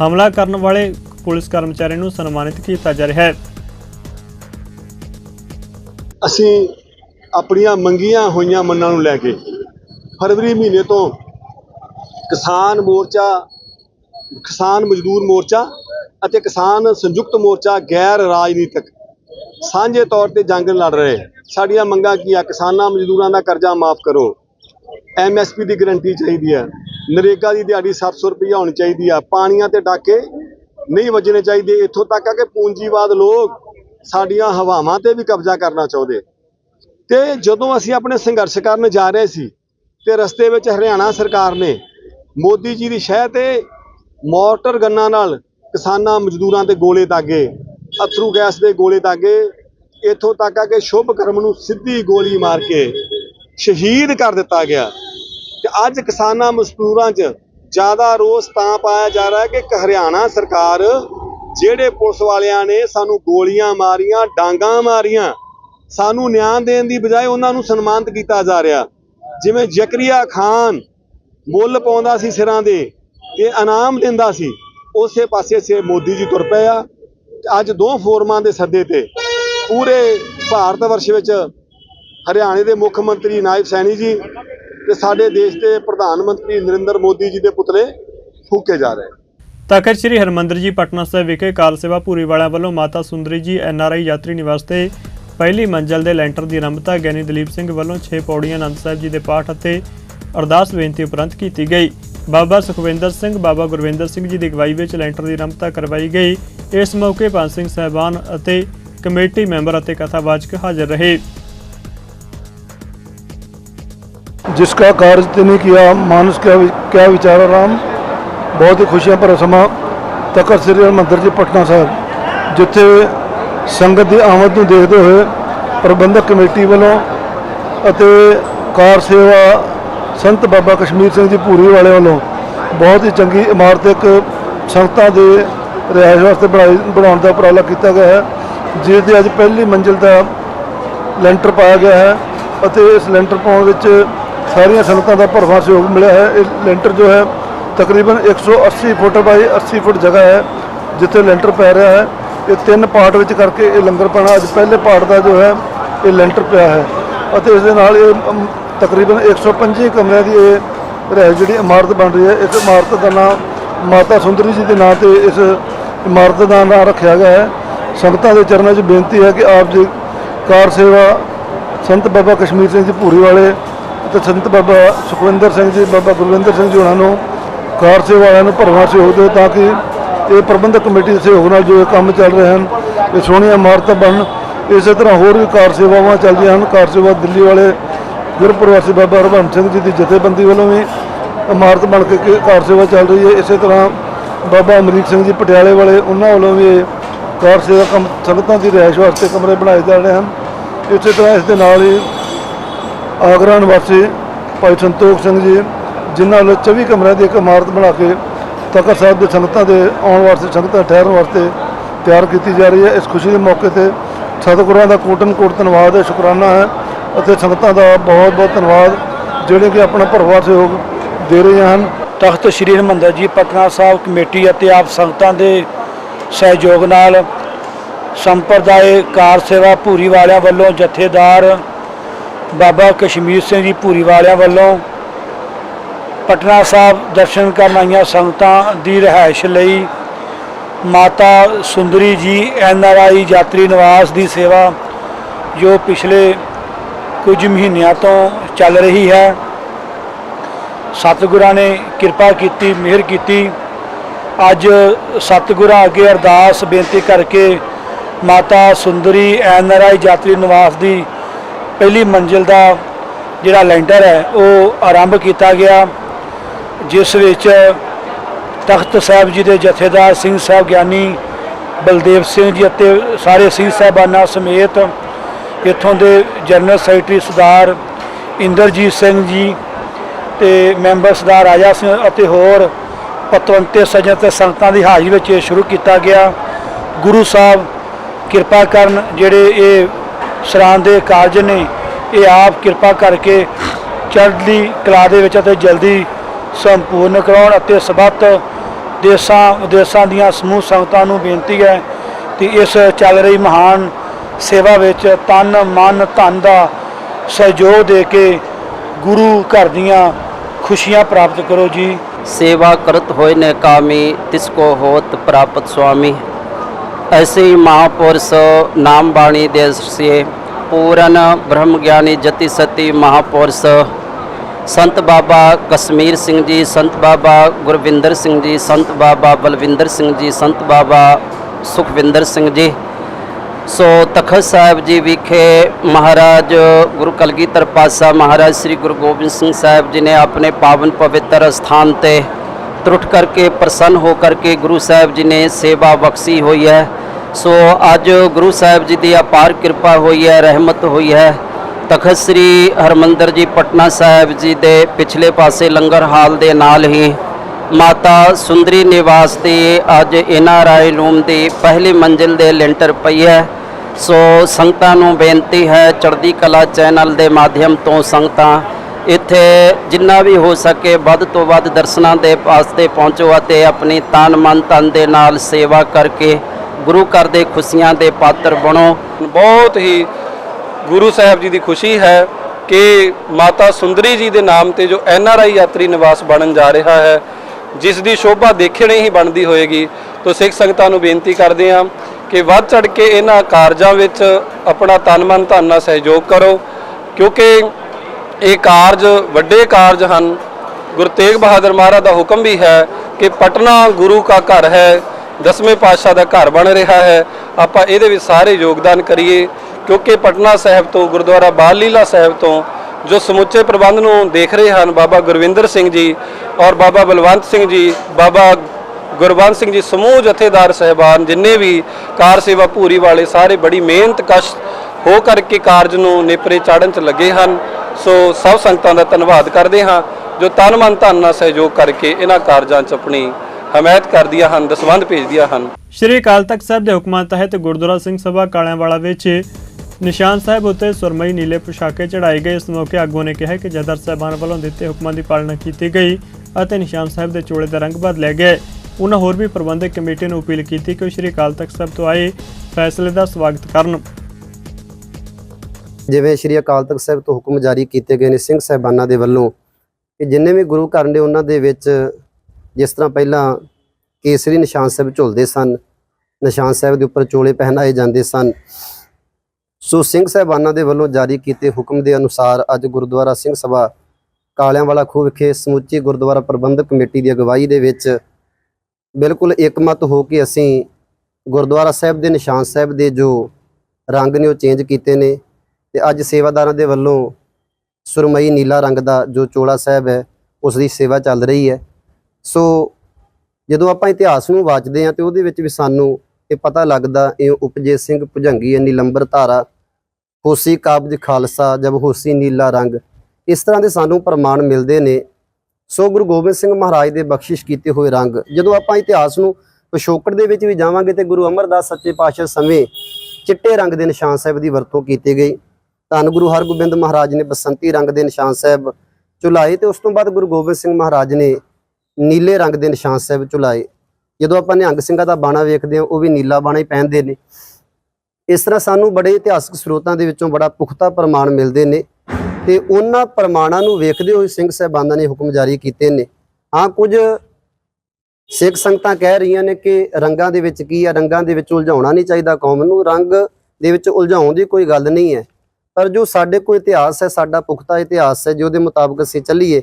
ਹਮਲਾ ਕਰਨ ਵਾਲੇ ਪੁਲਿਸ ਕਰਮਚਾਰੀਆਂ ਨੂੰ ਸਨਮਾਨਿਤ ਕੀਤਾ ਜਾ ਰਿਹਾ ਹੈ। ਅਸੀਂ ਆਪਣੀਆਂ ਮੰਗੀਆਂ ਹੋਈਆਂ ਮੰਨਾਂ ਨੂੰ ਲੈ ਕੇ ਫਰਵਰੀ ਮਹੀਨੇ ਤੋਂ ਕਿਸਾਨ ਮੋਰਚਾ, ਕਿਸਾਨ ਮਜ਼ਦੂਰ ਮੋਰਚਾ ਅਤੇ ਕਿਸਾਨ ਸੰਯੁਕਤ ਮੋਰਚਾ ਗੈਰ ਰਾਜਨੀਤਿਕ। ਸਾਂਝੇ ਤੌਰ ਤੇ ਜੰਗ ਲੜ ਰਹੇ। ਸਾਡੀਆਂ ਮੰਗਾਂ ਕੀ ਆ? ਕਿਸਾਨਾਂ, ਮਜ਼ਦੂਰਾਂ ਦਾ ਕਰਜ਼ਾ ਮਾਫ ਕਰੋ। ਐਮਐਸਪੀ ਦੀ ਗਰੰਟੀ ਚਾਹੀਦੀ ਹੈ। ਨਰੇਗਾ ਦੀ ਦਿਹਾੜੀ 700 ਰੁਪਈਆ ਹੋਣੀ ਚਾਹੀਦੀ ਆ। ਪਾਣੀਆਂ ਤੇ ਡਾਕੇ ਨਹੀਂ ਵੱਜਣੇ ਚਾਹੀਦੇ। ਇੱਥੋਂ ਤੱਕ ਆ ਕਿ ਪੂੰਜੀਵਾਦ ਲੋਕ ਸਾਡੀਆਂ ਹਵਾਵਾਂ ਤੇ ਵੀ ਕਬਜ਼ਾ ਕਰਨਾ ਚਾਹੁੰਦੇ। ਤੇ ਜਦੋਂ ਅਸੀਂ ਆਪਣੇ ਸੰਘਰਸ਼ ਕਰਨ ਜਾ ਰਹੇ ਸੀ ਤੇ ਰਸਤੇ ਵਿੱਚ ਹਰਿਆਣਾ ਸਰਕਾਰ ਨੇ ਮੋਦੀ ਜੀ ਦੀ ਸ਼ਹਿ ਤੇ ਮੋਟਰ ਗੰਨਾਂ ਨਾਲ ਕਿਸਾਨਾਂ ਮਜ਼ਦੂਰਾਂ ਤੇ ਗੋਲੇ ਦਾਗੇ ਅਥਰੂ ਗੈਸ ਦੇ ਗੋਲੇ ਦਾਗੇ ਇੱਥੋਂ ਤੱਕ ਆ ਕਿ ਸ਼ੁਭ ਕਰਮ ਨੂੰ ਸਿੱਧੀ ਗੋਲੀ ਮਾਰ ਕੇ ਸ਼ਹੀਦ ਕਰ ਦਿੱਤਾ ਗਿਆ। ਤੇ ਅੱਜ ਕਿਸਾਨਾਂ ਮਜ਼ਦੂਰਾਂ 'ਚ ਜ਼ਿਆਦਾ ਰੋਸ ਤਾਂ ਪਾਇਆ ਜਾ ਰਿਹਾ ਕਿ ਹਰਿਆਣਾ ਸਰਕਾਰ ਜਿਹੜੇ ਪੁਲਿਸ ਵਾਲਿਆਂ ਨੇ ਸਾਨੂੰ ਗੋਲੀਆਂ ਮਾਰੀਆਂ, ਡਾਂਗਾਂ ਮਾਰੀਆਂ, ਸਾਨੂੰ ਨਿਆਂ ਦੇਣ ਦੀ ਬਜਾਏ ਉਹਨਾਂ ਨੂੰ ਸਨਮਾਨਿਤ ਕੀਤਾ ਜਾ ਰਿਹਾ। ਜਿਵੇਂ ਜ਼ਕਰੀਆ ਖਾਨ ਮੁੱਲ ਪਾਉਂਦਾ ਸੀ ਸਿਰਾਂ ਦੇ ਤੇ ਇਨਾਮ ਦਿੰਦਾ ਸੀ। ਉਸੇ ਪਾਸੇ ਸੇ ਮੋਦੀ ਜੀ ਤੁਰ ਪਏ ਆ। ਅੱਜ ਦੋ ਫੋਰਮਾਂ ਦੇ ਸੱਦੇ ਤੇ ਪੂਰੇ ਭਾਰਤ ਵਰਸ਼ ਵਿੱਚ ਹਰਿਆਣੇ ਦੇ ਮੁੱਖ ਮੰਤਰੀ ਨਾਇਬ ਸੈਣੀ ਜੀ ਤੇ ਸਾਡੇ ਦੇਸ਼ ਦੇ ਪ੍ਰਧਾਨ ਮੰਤਰੀ ਨਰਿੰਦਰ ਮੋਦੀ ਜੀ ਦੇ ਪੁਤਲੇ ਫੂਕੇ ਜਾ ਰਹੇ। ਤਖਤ ਸ੍ਰੀ ਹਰਮੰਦਰ ਜੀ, ਪਟਨਾ ਸਾਹਿਬ ਵਿਖੇ ਕਾਲ ਸੇਵਾ ਪੂਰੀ ਵਾਲਿਆਂ ਵੱਲੋਂ ਮਾਤਾ ਸੁੰਦਰੀ ਜੀ ਐਨਆਰਆਈ ਯਾਤਰੀ ਨਿਵਾਸ ਤੇ ਪਹਿਲੀ ਮੰਜ਼ਲ ਦੇ ਲੈਂਟਰ ਦੀ ਆਰੰਭਤਾ ਗਿਆਨੀ ਦਲੀਪ ਸਿੰਘ ਵੱਲੋਂ 6 ਪੌੜੀਆਂ ਆਨੰਦ ਸਾਹਿਬ ਜੀ ਦੇ ਪਾਠ ਅਤੇ ਅਰਦਾਸ ਬੇਨਤੀ ਉਪਰੰਤ ਕੀਤੀ ਗਈ। ਬਾਬਾ ਸੁਖਵਿੰਦਰ ਸਿੰਘ, ਬਾਬਾ ਗੁਰਵਿੰਦਰ ਸਿੰਘ ਜੀ ਦੀ ਅਗਵਾਈ ਵਿੱਚ ਲੈਂਟਰ ਦੀ ਰਮਤਾ ਕਰਵਾਈ ਗਈ। ਇਸ ਮੌਕੇ ਪੰਜ ਸਿੰਘ ਸਹਿਬਾਨ ਅਤੇ ਕਮੇਟੀ ਮੈਂਬਰ ਅਤੇ ਕਥਾਵਾਚਕ ਹਾਜ਼ਰ ਰਹੇ। ਜਿਸ ਦਾ ਕਾਰਜ ਤੈਨੇ ਕੀਆ, ਮਾਨਸ ਕਿਆ ਕਿਆ ਵਿਚਾਰਾ ਰਾਮ। ਬਹੁਤ ਹੀ ਖੁਸ਼ੀਆਂ ਭਰਿਆ ਸਮਾਂ ਤਖਤ ਸ੍ਰੀ ਹਰਿਮੰਦਰ ਜੀ ਪਟਨਾ ਸਾਹਿਬ, ਜਿੱਥੇ ਸੰਗਤ ਦੀ ਆਮਦ ਨੂੰ ਦੇਖਦੇ ਹੋਏ ਪ੍ਰਬੰਧਕ ਕਮੇਟੀ ਵੱਲੋਂ ਅਤੇ ਕਾਰ ਸੇਵਾ ਸੰਤ ਬਾਬਾ ਕਸ਼ਮੀਰ ਸਿੰਘ ਜੀ ਭੂਰੀ ਵਾਲੇ ਵੱਲੋਂ ਬਹੁਤ ਹੀ ਚੰਗੀ ਇਮਾਰਤ ਇੱਕ ਸੰਗਤਾਂ ਦੇ ਰਿਹਾਇਸ਼ ਵਾਸਤੇ ਬਣਾਈ, ਬਣਾਉਣ ਦਾ ਉਪਰਾਲਾ ਕੀਤਾ ਗਿਆ ਹੈ ਜਿਸ ਦੀ ਅੱਜ ਪਹਿਲੀ ਮੰਜ਼ਿਲ ਦਾ ਲੈਂਟਰ ਪਾਇਆ ਗਿਆ ਹੈ ਅਤੇ ਇਸ ਲੈਂਟਰ ਪਾਉਣ ਵਿੱਚ ਸਾਰੀਆਂ ਸੰਗਤਾਂ ਦਾ ਭਰਵਾਂ ਸਹਿਯੋਗ ਮਿਲਿਆ ਹੈ। ਇਹ ਲੈਂਟਰ ਜੋ ਹੈ ਤਕਰੀਬਨ 180 ਫੁੱਟ ਬਾਈ 80 ਫੁੱਟ ਜਗ੍ਹਾ ਹੈ, ਜਿੱਥੇ ਲੈਂਟਰ ਪੈ ਰਿਹਾ ਹੈ। ਇਹ ਤਿੰਨ ਪਾਰਟ ਵਿੱਚ ਕਰਕੇ ਇਹ ਲੰਗਰ ਪਾਣਾ, ਅੱਜ ਪਹਿਲੇ ਪਾਰਟ ਦਾ ਜੋ ਹੈ ਇਹ ਲੈਂਟਰ ਪਿਆ ਹੈ ਅਤੇ ਇਸ ਦੇ ਨਾਲ ਇਹ ਤਕਰੀਬਨ 125 ਕਮਰਿਆਂ ਦੀ ਇਹ ਰਹਿ ਜਿਹੜੀ ਇਮਾਰਤ ਬਣ ਰਹੀ ਹੈ। ਇਸ ਇਮਾਰਤ ਦਾ ਨਾਮ ਮਾਤਾ ਸੁੰਦਰੀ ਜੀ ਦੇ ਨਾਂ ਤੇ ਇਸ ਇਮਾਰਤ ਦਾ ਨਾਮ ਰੱਖਿਆ ਗਿਆ ਹੈ। ਸੰਗਤਾਂ ਦੇ ਚਰਨਾਂ 'ਚ ਬੇਨਤੀ ਹੈ ਕਿ ਆਪ ਜੀ ਕਾਰ ਸੇਵਾ ਸੰਤ ਬਾਬਾ ਕਸ਼ਮੀਰ ਸਿੰਘ ਜੀ ਭੂਰੀ ਵਾਲੇ ਅਤੇ ਸੰਤ ਬਾਬਾ ਸੁਖਵਿੰਦਰ ਸਿੰਘ ਜੀ, ਬਾਬਾ ਗੁਰਵਿੰਦਰ ਸਿੰਘ ਜੀ ਉਹਨਾਂ ਨੂੰ ਕਾਰ ਸੇਵਾ ਵਾਲਿਆਂ ਨੂੰ ਭਰਵਾਂ ਸਹਿਯੋਗ ਦਿਓ ਤਾਂ ਕਿ ਇਹ ਪ੍ਰਬੰਧਕ ਕਮੇਟੀ ਦੇ ਸਹਿਯੋਗ ਨਾਲ ਜੋ ਇਹ ਕੰਮ ਚੱਲ ਰਹੇ ਹਨ, ਇਹ ਸੋਹਣੀਆਂ ਇਮਾਰਤਾਂ ਬਣਨ। ਇਸੇ ਤਰ੍ਹਾਂ ਹੋਰ ਵੀ ਕਾਰ ਸੇਵਾਵਾਂ ਚੱਲਦੀਆਂ ਹਨ। ਕਾਰ ਸੇਵਾ ਦਿੱਲੀ ਵਾਲੇ ਗੁਰਪ੍ਰਵਾਸੀ ਬਾਬਾ ਹਰਭੰਸ ਸਿੰਘ ਜੀ ਦੀ ਜਥੇਬੰਦੀ ਵੱਲੋਂ ਵੀ ਇਮਾਰਤ ਬਣ ਕੇ ਕਾਰ ਸੇਵਾ ਚੱਲ ਰਹੀ ਹੈ। ਇਸੇ ਤਰ੍ਹਾਂ ਬਾਬਾ ਅਮਰੀਕ ਸਿੰਘ ਜੀ ਪਟਿਆਲੇ ਵਾਲੇ ਉਹਨਾਂ ਵੱਲੋਂ ਵੀ ਇਹ ਕਾਰ ਸੇਵਾ ਕੰਮ ਸੰਗਤਾਂ ਦੀ ਰਿਹਾਇਸ਼ ਵਾਸਤੇ ਕਮਰੇ ਬਣਾਏ ਜਾ ਰਹੇ ਹਨ। ਇਸੇ ਤਰ੍ਹਾਂ ਇਸ ਦੇ ਨਾਲ ਹੀ ਆਗਰਾ ਨਿਵਾਸੀ ਭਾਈ ਸੰਤੋਖ ਸਿੰਘ ਜੀ, ਜਿਨ੍ਹਾਂ ਵੱਲੋਂ 24 ਕਮਰਿਆਂ ਦੀ ਇੱਕ ਇਮਾਰਤ ਬਣਾ ਕੇ ਤਖਤ ਸਾਹਿਬ ਦੇ ਸੰਗਤਾਂ ਦੇ ਆਉਣ ਵਾਸਤੇ, ਸੰਗਤਾਂ ਠਹਿਰਨ ਵਾਸਤੇ ਤਿਆਰ ਕੀਤੀ ਜਾ ਰਹੀ ਹੈ। ਇਸ ਖੁਸ਼ੀ ਦੇ ਮੌਕੇ ਤੇ ਸਤਿਗੁਰਾਂ ਦਾ ਕੋਟਨ ਕੋਟ ਧੰਨਵਾਦ ਹੈ, ਸ਼ੁਕਰਾਨਾ ਹੈ। ਅਤੇ ਸੰਗਤਾਂ ਦਾ ਬਹੁਤ ਬਹੁਤ ਧੰਨਵਾਦ। ਜਿਹੜੇ ਕਿ ਆਪਣਾ ਭਰਵਾਂ ਸਹਿਯੋਗ ਦੇ ਰਹੇ ਹਨ। ਤਖਤ ਸ੍ਰੀ ਹਰਿਮੰਦਰ ਜੀ, ਪਟਨਾ ਸਾਹਿਬ ਕਮੇਟੀ ਅਤੇ ਆਪ ਸੰਗਤਾਂ ਦੇ ਸਹਿਯੋਗ ਨਾਲ ਸੰਪਰਦਾਇ ਕਾਰ ਸੇਵਾ ਭੂਰੀ ਵਾਲਿਆਂ ਵੱਲੋਂ ਜਥੇਦਾਰ ਬਾਬਾ ਕਸ਼ਮੀਰ ਸਿੰਘ ਜੀ ਭੂਰੀ ਵਾਲਿਆਂ ਵੱਲੋਂ ਪਟਨਾ ਸਾਹਿਬ ਦਰਸ਼ਨ ਕਰਨ ਆਈਆਂ ਸੰਗਤਾਂ ਦੀ ਰਿਹਾਇਸ਼ ਲਈ ਮਾਤਾ ਸੁੰਦਰੀ ਜੀ, ਐਨ ਆਰ ਆਈ ਯਾਤਰੀ ਨਿਵਾਸ ਦੀ ਸੇਵਾ ਜੋ ਪਿਛਲੇ ਕੁਝ ਮਹੀਨਿਆਂ ਤੋਂ ਚੱਲ ਰਹੀ ਹੈ। ਸਤਿਗੁਰਾਂ ਨੇ ਕਿਰਪਾ ਕੀਤੀ, ਮਿਹਰ ਕੀਤੀ। ਅੱਜ ਸਤਿਗੁਰਾਂ ਅੱਗੇ ਅਰਦਾਸ ਬੇਨਤੀ ਕਰਕੇ Mata Sundari N R I ਯਾਤਰੀ ਨਿਵਾਸ ਦੀ ਪਹਿਲੀ ਮੰਜ਼ਿਲ ਦਾ ਜਿਹੜਾ ਲੈਂਟਰ ਹੈ, ਉਹ ਆਰੰਭ ਕੀਤਾ ਗਿਆ। ਜਿਸ ਵਿੱਚ ਤਖਤ ਸਾਹਿਬ ਜੀ ਦੇ ਜਥੇਦਾਰ ਸਿੰਘ ਸਾਹਿਬ ਗਿਆਨੀ ਬਲਦੇਵ ਸਿੰਘ ਜੀ ਅਤੇ ਸਾਰੇ ਸਿੰਘ ਸਾਹਿਬਾਨਾਂ ਸਮੇਤ ਇੱਥੋਂ ਦੇ ਜਨਰਲ ਸੈਕਟਰੀ ਸਰਦਾਰ ਇੰਦਰਜੀਤ ਸਿੰਘ ਜੀ ਤੇ ਮੈਂਬਰ ਸਰਦਾਰ ਰਾਜਾ ਸਿੰਘ ਅਤੇ ਹੋਰ ਪਤਵੰਤੇ, ਸੱਜਣ ਤੇ ਸੰਗਤਾਂ ਦੀ ਹਾਜ਼ਰੀ ਵਿੱਚ ਇਹ ਸ਼ੁਰੂ ਕੀਤਾ ਗਿਆ। ਗੁਰੂ ਸਾਹਿਬ ਕਿਰਪਾ ਕਰਨ ਜਿਹੜੇ ਇਹ ਸਰਾਂ ਦੇ ਕਾਰਜ ਨੇ, ਇਹ ਆਪ ਕਿਰਪਾ ਕਰਕੇ ਚੜ੍ਹਦੀ ਕਲਾ ਦੇ ਵਿੱਚ ਅਤੇ ਜਲਦੀ ਸੰਪੂਰਨ ਕਰਾਉਣ ਅਤੇ ਸਬੱਤ ਦੇਸਾਂ ਵਿਦੇਸਾਂ ਦੀਆਂ ਸਮੂਹ ਸੰਗਤਾਂ ਨੂੰ ਬੇਨਤੀ ਹੈ ਕਿ ਇਸ ਚੱਲ ਰਹੀ ਮਹਾਨ ਸੇਵਾ ਵਿੱਚ ਤਨ, ਮਨ, ਧਨ ਦਾ ਸਹਿਯੋਗ ਦੇ ਕੇ ਗੁਰੂ ਘਰ ਦੀਆਂ ਖੁਸ਼ੀਆਂ ਪ੍ਰਾਪਤ ਕਰੋ ਜੀ। ਸੇਵਾ ਕਰਤ ਹੋਏ ਨੇ ਕਾਮੀ, ਤਿਸ ਕੋ ਹੋਤ ਪ੍ਰਾਪਤ ਸੁਆਮੀ। ਐਸੇ ਹੀ ਮਹਾਪੁਰਸ਼ ਨਾਮ ਬਾਣੀ ਦੇ ਸੇ ਪੂਰਨ ਬ੍ਰਹਮ ਗਿਆਨੀ ਜਤੀ ਸਤੀ ਮਹਾਪੁਰਸ਼ ਸੰਤ ਬਾਬਾ ਕਸ਼ਮੀਰ ਸਿੰਘ ਜੀ, ਸੰਤ ਬਾਬਾ ਗੁਰਵਿੰਦਰ ਸਿੰਘ ਜੀ, ਸੰਤ ਬਾਬਾ ਬਲਵਿੰਦਰ ਸਿੰਘ ਜੀ, ਸੰਤ ਬਾਬਾ ਸੁਖਵਿੰਦਰ ਸਿੰਘ ਜੀ। ਸੋ ਤਖਤ ਸਾਹਿਬ ਜੀ ਵਿਖੇ ਮਹਾਰਾਜ ਗੁਰੂ ਕਲਗੀਧਰ ਪਾਤਸ਼ਾਹ ਮਹਾਰਾਜ ਸ੍ਰੀ ਗੁਰੂ ਗੋਬਿੰਦ ਸਿੰਘ ਸਾਹਿਬ ਜੀ ਨੇ ਆਪਣੇ ਪਾਵਨ ਪਵਿੱਤਰ ਸਥਾਨ ਤੇ ਤਰੁੱਟ ਕਰਕੇ ਪ੍ਰਸੰਨ ਹੋ ਕਰਕੇ ਗੁਰੂ ਸਾਹਿਬ ਜੀ ਨੇ ਸੇਵਾ ਬਖਸ਼ੀ ਹੋਈ ਹੈ। ਸੋ ਅੱਜ ਗੁਰੂ ਸਾਹਿਬ ਜੀ ਦੀ ਅਪਾਰ ਕਿਰਪਾ ਹੋਈ ਹੈ, ਰਹਿਮਤ ਹੋਈ ਹੈ। ਤਖਤ ਸ੍ਰੀ ਹਰਮੰਦਰ ਜੀ, ਪਟਨਾ ਸਾਹਿਬ ਜੀ ਦੇ ਪਿਛਲੇ ਪਾਸੇ ਲੰਗਰ ਹਾਲ ਦੇ ਨਾਲ ਹੀ ਮਾਤਾ ਸੁੰਦਰੀ ਨਿਵਾਸ ਦੀ ਅੱਜ ਐਨਆਰਆਈ ਰੂਮ ਦੀ ਪਹਿਲੀ ਮੰਜ਼ਿਲ ਦੇ ਲੈਂਟਰ ਪਈ ਹੈ। ਸੋ ਸੰਗਤਾਂ ਨੂੰ ਬੇਨਤੀ ਹੈ, ਚੜ੍ਹਦੀ ਕਲਾ ਚੈਨਲ ਦੇ ਮਾਧਿਅਮ ਤੋਂ ਸੰਗਤਾਂ, ਇੱਥੇ ਜਿੰਨਾ ਵੀ ਹੋ ਸਕੇ ਵੱਧ ਤੋਂ ਵੱਧ ਦਰਸ਼ਨਾਂ ਦੇ ਵਾਸਤੇ ਪਹੁੰਚੋ ਅਤੇ ਆਪਣੀ ਤਨ ਮਨ ਧਨ ਦੇ ਨਾਲ ਸੇਵਾ ਕਰਕੇ ਗੁਰੂ ਘਰ ਦੇ ਖੁਸ਼ੀਆਂ ਦੇ ਪਾਤਰ ਬਣੋ। ਬਹੁਤ ਹੀ ਗੁਰੂ ਸਾਹਿਬ ਜੀ ਦੀ ਖੁਸ਼ੀ ਹੈ ਕਿ ਮਾਤਾ ਸੁੰਦਰੀ ਜੀ ਦੇ ਨਾਮ ਤੇ ਜੋ ਐਨ ਆਰ ਆਈ ਯਾਤਰੀ ਨਿਵਾਸ ਬਣਨ ਜਾ ਰਿਹਾ ਹੈ ਜਿਸ ਦੀ ਸ਼ੋਭਾ ਦੇਖਣੇ ਹੀ ਬਣਦੀ ਹੋਏਗੀ। ਤੋਂ ਸਿੱਖ ਸੰਗਤਾਂ ਨੂੰ ਬੇਨਤੀ ਕਰਦੇ ਹਾਂ ਕਿ ਵੱਧ ਚੜ ਕੇ ਇਹਨਾਂ ਕਾਰਜਾਂ ਵਿੱਚ ਆਪਣਾ ਤਨ ਮਨ ਧਨ ਨਾਲ ਸਹਿਯੋਗ ਕਰੋ, ਕਿਉਂਕਿ ਇਹ ਕਾਰਜ ਵੱਡੇ ਕਾਰਜ ਹਨ। ਗੁਰੂ ਤੇਗ ਬਹਾਦਰ ਮਹਾਰਾਜ ਦਾ ਹੁਕਮ ਵੀ ਹੈ ਕਿ ਪਟਨਾ ਗੁਰੂ ਕਾ ਘਰ ਹੈ, ਦਸਵੇਂ ਪਾਤਸ਼ਾਹ ਦਾ ਘਰ ਬਣ ਰਿਹਾ ਹੈ। ਆਪਾਂ ਇਹਦੇ ਵਿੱਚ ਸਾਰੇ ਯੋਗਦਾਨ ਕਰੀਏ, ਕਿਉਂਕਿ ਪਟਨਾ ਸਾਹਿਬ ਤੋਂ, ਗੁਰਦੁਆਰਾ ਬਾਲ ਲੀਲਾ ਸਾਹਿਬ ਤੋਂ ਜੋ ਸਮੁੱਚੇ ਪ੍ਰਬੰਧ ਨੂੰ ਦੇਖ ਰਹੇ ਹਨ, ਬਾਬਾ ਗੁਰਵਿੰਦਰ ਸਿੰਘ ਜੀ ਔਰ ਬਾਬਾ ਬਲਵੰਤ ਸਿੰਘ ਜੀ, ਬਾਬਾ ਗੁਰਬੰਦ ਸਿੰਘ ਜੀ ਸਮੂਹ ਜਥੇਦਾਰ ਸਹਿਬਾਨ, ਜਿੰਨੇ ਵੀ ਕਾਰ ਸੇਵਾ ਭੂਰੀ ਵਾਲੇ, ਸਾਰੇ ਬੜੀ ਮਿਹਨਤ ਕਸ਼ ਹੋ ਕਰਕੇ ਕਾਰਜ ਨੂੰ ਨੇਪਰੇ ਚਾੜਨ ਚ ਲੱਗੇ ਹਨ। ਸੋ ਸਭ ਸੰਗਤਾਂ ਦਾ ਧੰਨਵਾਦ ਕਰਦੇ ਹਾਂ, ਜੋ ਤਨ ਮਨ ਧਨ ਨਾਲ ਸਹਿਯੋਗ ਕਰਕੇ ਇਹਨਾਂ ਕਾਰਜਾਂ 'ਚ ਆਪਣੀ ਹਮਾਇਤ ਕਰਦੀਆਂ ਹਨ, ਦਸਵੰਧ ਭੇਜਦੀਆਂ ਹਨ। ਸ਼੍ਰੀ ਅਕਾਲ ਤਖਤ ਸਾਹਿਬ ਦੇ ਹੁਕਮਾਂ ਤਹਿਤ ਗੁਰਦੁਆਰਾ ਸਿੰਘ ਸਭਾ ਕਾਲਿਆਂਵਾਲਾ ਵਿੱਚ ਨਿਸ਼ਾਨ ਸਾਹਿਬ ਉੱਤੇ ਸੁਰਮਈ ਨੀਲੇ ਪੁਸ਼ਾਕੇ ਚੜਾਏ ਗਏ। ਇਸ ਮੌਕੇ ਆਗੂਆਂ ਨੇ ਕਿਹਾ ਕਿ ਜਦਰ ਸਾਹਿਬਾਨ ਵੱਲੋਂ ਦਿੱਤੇ ਹੁਕਮਾਂ ਦੀ ਪਾਲਣਾ ਕੀਤੀ ਗਈ ਅਤੇ ਨਿਸ਼ਾਨ ਸਾਹਿਬ ਦੇ ਚੋਲੇ ਦਾ ਰੰਗ ਬਦਲਿਆ ਗਿਆ। ਉਹਨਾਂ ਹੋਰ ਵੀ ਪ੍ਰਬੰਧਕ ਕਮੇਟੀ ਨੂੰ ਅਪੀਲ ਕੀਤੀ ਕਿ ਉਹ ਸ਼੍ਰੀ ਅਕਾਲ ਤਖਤ ਸਾਹਿਬ ਤੋਂ ਆਏ ਫੈਸਲੇ ਦਾ ਸਵਾਗਤ ਕਰਨ। ਜਿਵੇਂ ਸ਼੍ਰੀ ਅਕਾਲ ਤਖਤ ਸਾਹਿਬ ਤੋਂ ਹੁਕਮ ਜਾਰੀ ਕੀਤੇ ਗਏ ਨੇ, ਸਿੰਘ ਸਾਹਿਬਾਨਾਂ ਦੇ ਵੱਲੋਂ ਕਿ ਜਿੰਨੇ ਵੀ ਗੁਰੂ ਘਰ ਨੇ, ਉਹਨਾਂ ਦੇ ਵਿੱਚ ਜਿਸ ਤਰ੍ਹਾਂ ਪਹਿਲਾਂ ਕੇਸਰੀ ਨਿਸ਼ਾਨ ਸਾਹਿਬ ਝੁਲਦੇ ਸਨ, ਨਿਸ਼ਾਨ ਸਾਹਿਬ ਦੇ ਉੱਪਰ ਚੋਲੇ ਪਹਿਨਾਏ ਜਾਂਦੇ ਸਨ ਸੋ ਸਿੰਘ ਸਾਹਿਬਾਨਾਂ ਦੇ ਵੱਲੋਂ ਜਾਰੀ ਕੀਤੇ ਹੁਕਮ ਦੇ ਅਨੁਸਾਰ ਅੱਜ ਗੁਰਦੁਆਰਾ ਸਿੰਘ ਸਭਾ ਕਾਲਿਆਂਵਾਲਾ ਖੂਹ ਵਿਖੇ ਸਮੁੱਚੀ ਗੁਰਦੁਆਰਾ ਪ੍ਰਬੰਧਕ ਕਮੇਟੀ ਦੀ ਅਗਵਾਈ ਦੇ ਵਿੱਚ ਬਿਲਕੁਲ ਇਕਮਤ ਹੋ ਕੇ ਅਸੀਂ ਗੁਰਦੁਆਰਾ ਸਾਹਿਬ ਦੇ ਨਿਸ਼ਾਨ ਸਾਹਿਬ ਦੇ ਜੋ ਰੰਗ ਨੇ ਉਹ ਚੇਂਜ ਕੀਤੇ ਨੇ ਤੇ ਅੱਜ ਸੇਵਾਦਾਰਾਂ ਦੇ ਵੱਲੋਂ ਸੁਰਮਈ ਨੀਲਾ ਰੰਗ ਦਾ ਜੋ ਚੋਲਾ ਸਾਹਿਬ ਹੈ ਉਸ ਦੀ ਸੇਵਾ ਚੱਲ ਰਹੀ ਹੈ। ਸੋ ਜਦੋਂ ਆਪਾਂ ਇਤਿਹਾਸ ਨੂੰ ਵਾਚਦੇ ਹਾਂ ਤੇ ਉਹਦੇ ਵਿੱਚ ਵੀ ਸਾਨੂੰ ਇਹ ਪਤਾ ਲੱਗਦਾ, ਇਹ ਉਪਜੇ ਸਿੰਘ ਭੁਜੰਗੀ ਨਿਲੰਬਰ ਧਾਰਾ ਹੋਸੀ ਕਾਬਜ ਖਾਲਸਾ, ਜਬ ਹੋਸੀ ਨੀਲਾ ਰੰਗ। ਇਸ ਤਰ੍ਹਾਂ ਦੇ ਸਾਨੂੰ ਪ੍ਰਮਾਣ ਮਿਲਦੇ ਨੇ। ਸੋ ਗੁਰੂ ਗੋਬਿੰਦ ਸਿੰਘ ਮਹਾਰਾਜ ਦੇ ਬਖਸ਼ਿਸ਼ ਕੀਤੇ ਹੋਏ ਰੰਗ। ਜਦੋਂ ਆਪਾਂ ਇਤਿਹਾਸ ਨੂੰ ਪਿਛੋਕੜ ਦੇ ਵਿੱਚ ਵੀ ਜਾਵਾਂਗੇ ਤੇ ਗੁਰੂ ਅਮਰਦਾਸ ਸੱਚੇ ਪਾਤਸ਼ਾਹ ਸਮੇਂ ਚਿੱਟੇ ਰੰਗ ਦੇ ਨਿਸ਼ਾਨ ਸਾਹਿਬ ਦੀ ਵਰਤੋਂ ਕੀਤੀ ਗਈ। ਧੰਨ ਗੁਰੂ ਹਰਗੋਬਿੰਦ ਮਹਾਰਾਜ ਨੇ ਬਸੰਤੀ ਰੰਗ ਦੇ ਨਿਸ਼ਾਨ ਸਾਹਿਬ ਚੁਲਾਏ ਤੇ ਉਸ ਤੋਂ ਬਾਅਦ ਗੁਰੂ ਗੋਬਿੰਦ ਸਿੰਘ ਮਹਾਰਾਜ ਨੇ ਨੀਲੇ ਰੰਗ ਦੇ ਨਿਸ਼ਾਨ ਸਾਹਿਬ ਚੁਲਾਏ ਜਦੋਂ ਆਪਾਂ ਨਿਹੰਗ ਸਿੰਘਾਂ ਦਾ ਬਾਣਾ ਵੇਖਦੇ ਹਾਂ, ਉਹ ਵੀ ਨੀਲਾ ਬਾਣਾ ਹੀ ਪਹਿਨਦੇ ਨੇ। ਇਸ ਤਰ੍ਹਾਂ ਸਾਨੂੰ ਬੜੇ ਇਤਿਹਾਸਕ ਸਰੋਤਾਂ ਦੇ ਵਿੱਚੋਂ ਬੜਾ ਪੁਖਤਾ ਪ੍ਰਮਾਣ ਮਿਲਦੇ ਨੇ ਤੇ ਉਹਨਾਂ ਪ੍ਰਮਾਣਾਂ ਨੂੰ ਵੇਖਦੇ ਹੋਏ ਸਿੰਘ ਸਾਹਿਬਾਨਾਂ ਨੇ ਹੁਕਮ ਜਾਰੀ ਕੀਤੇ ਨੇ। ਹਾਂ, ਕੁਝ ਸਿੱਖ ਸੰਗਤਾਂ ਕਹਿ ਰਹੀਆਂ ਨੇ ਕਿ ਰੰਗਾਂ ਦੇ ਵਿੱਚ ਕੀ ਆ? ਰੰਗਾਂ ਦੇ ਵਿੱਚ ਉਲਝਾਉਣਾ ਨਹੀਂ ਚਾਹੀਦਾ ਕੌਮ ਨੂੰ। ਰੰਗ ਦੇ ਵਿੱਚ ਉਲਝਾਉਣ ਦੀ ਕੋਈ ਗੱਲ ਨਹੀਂ ਹੈ। ਪਰ ਜੋ ਸਾਡੇ ਕੋਲ ਇਤਿਹਾਸ ਹੈ, ਸਾਡਾ ਪੁਖਤਾ ਇਤਿਹਾਸ ਹੈ, ਜੋ ਉਹਦੇ ਮੁਤਾਬਕ ਅਸੀਂ ਚੱਲੀਏ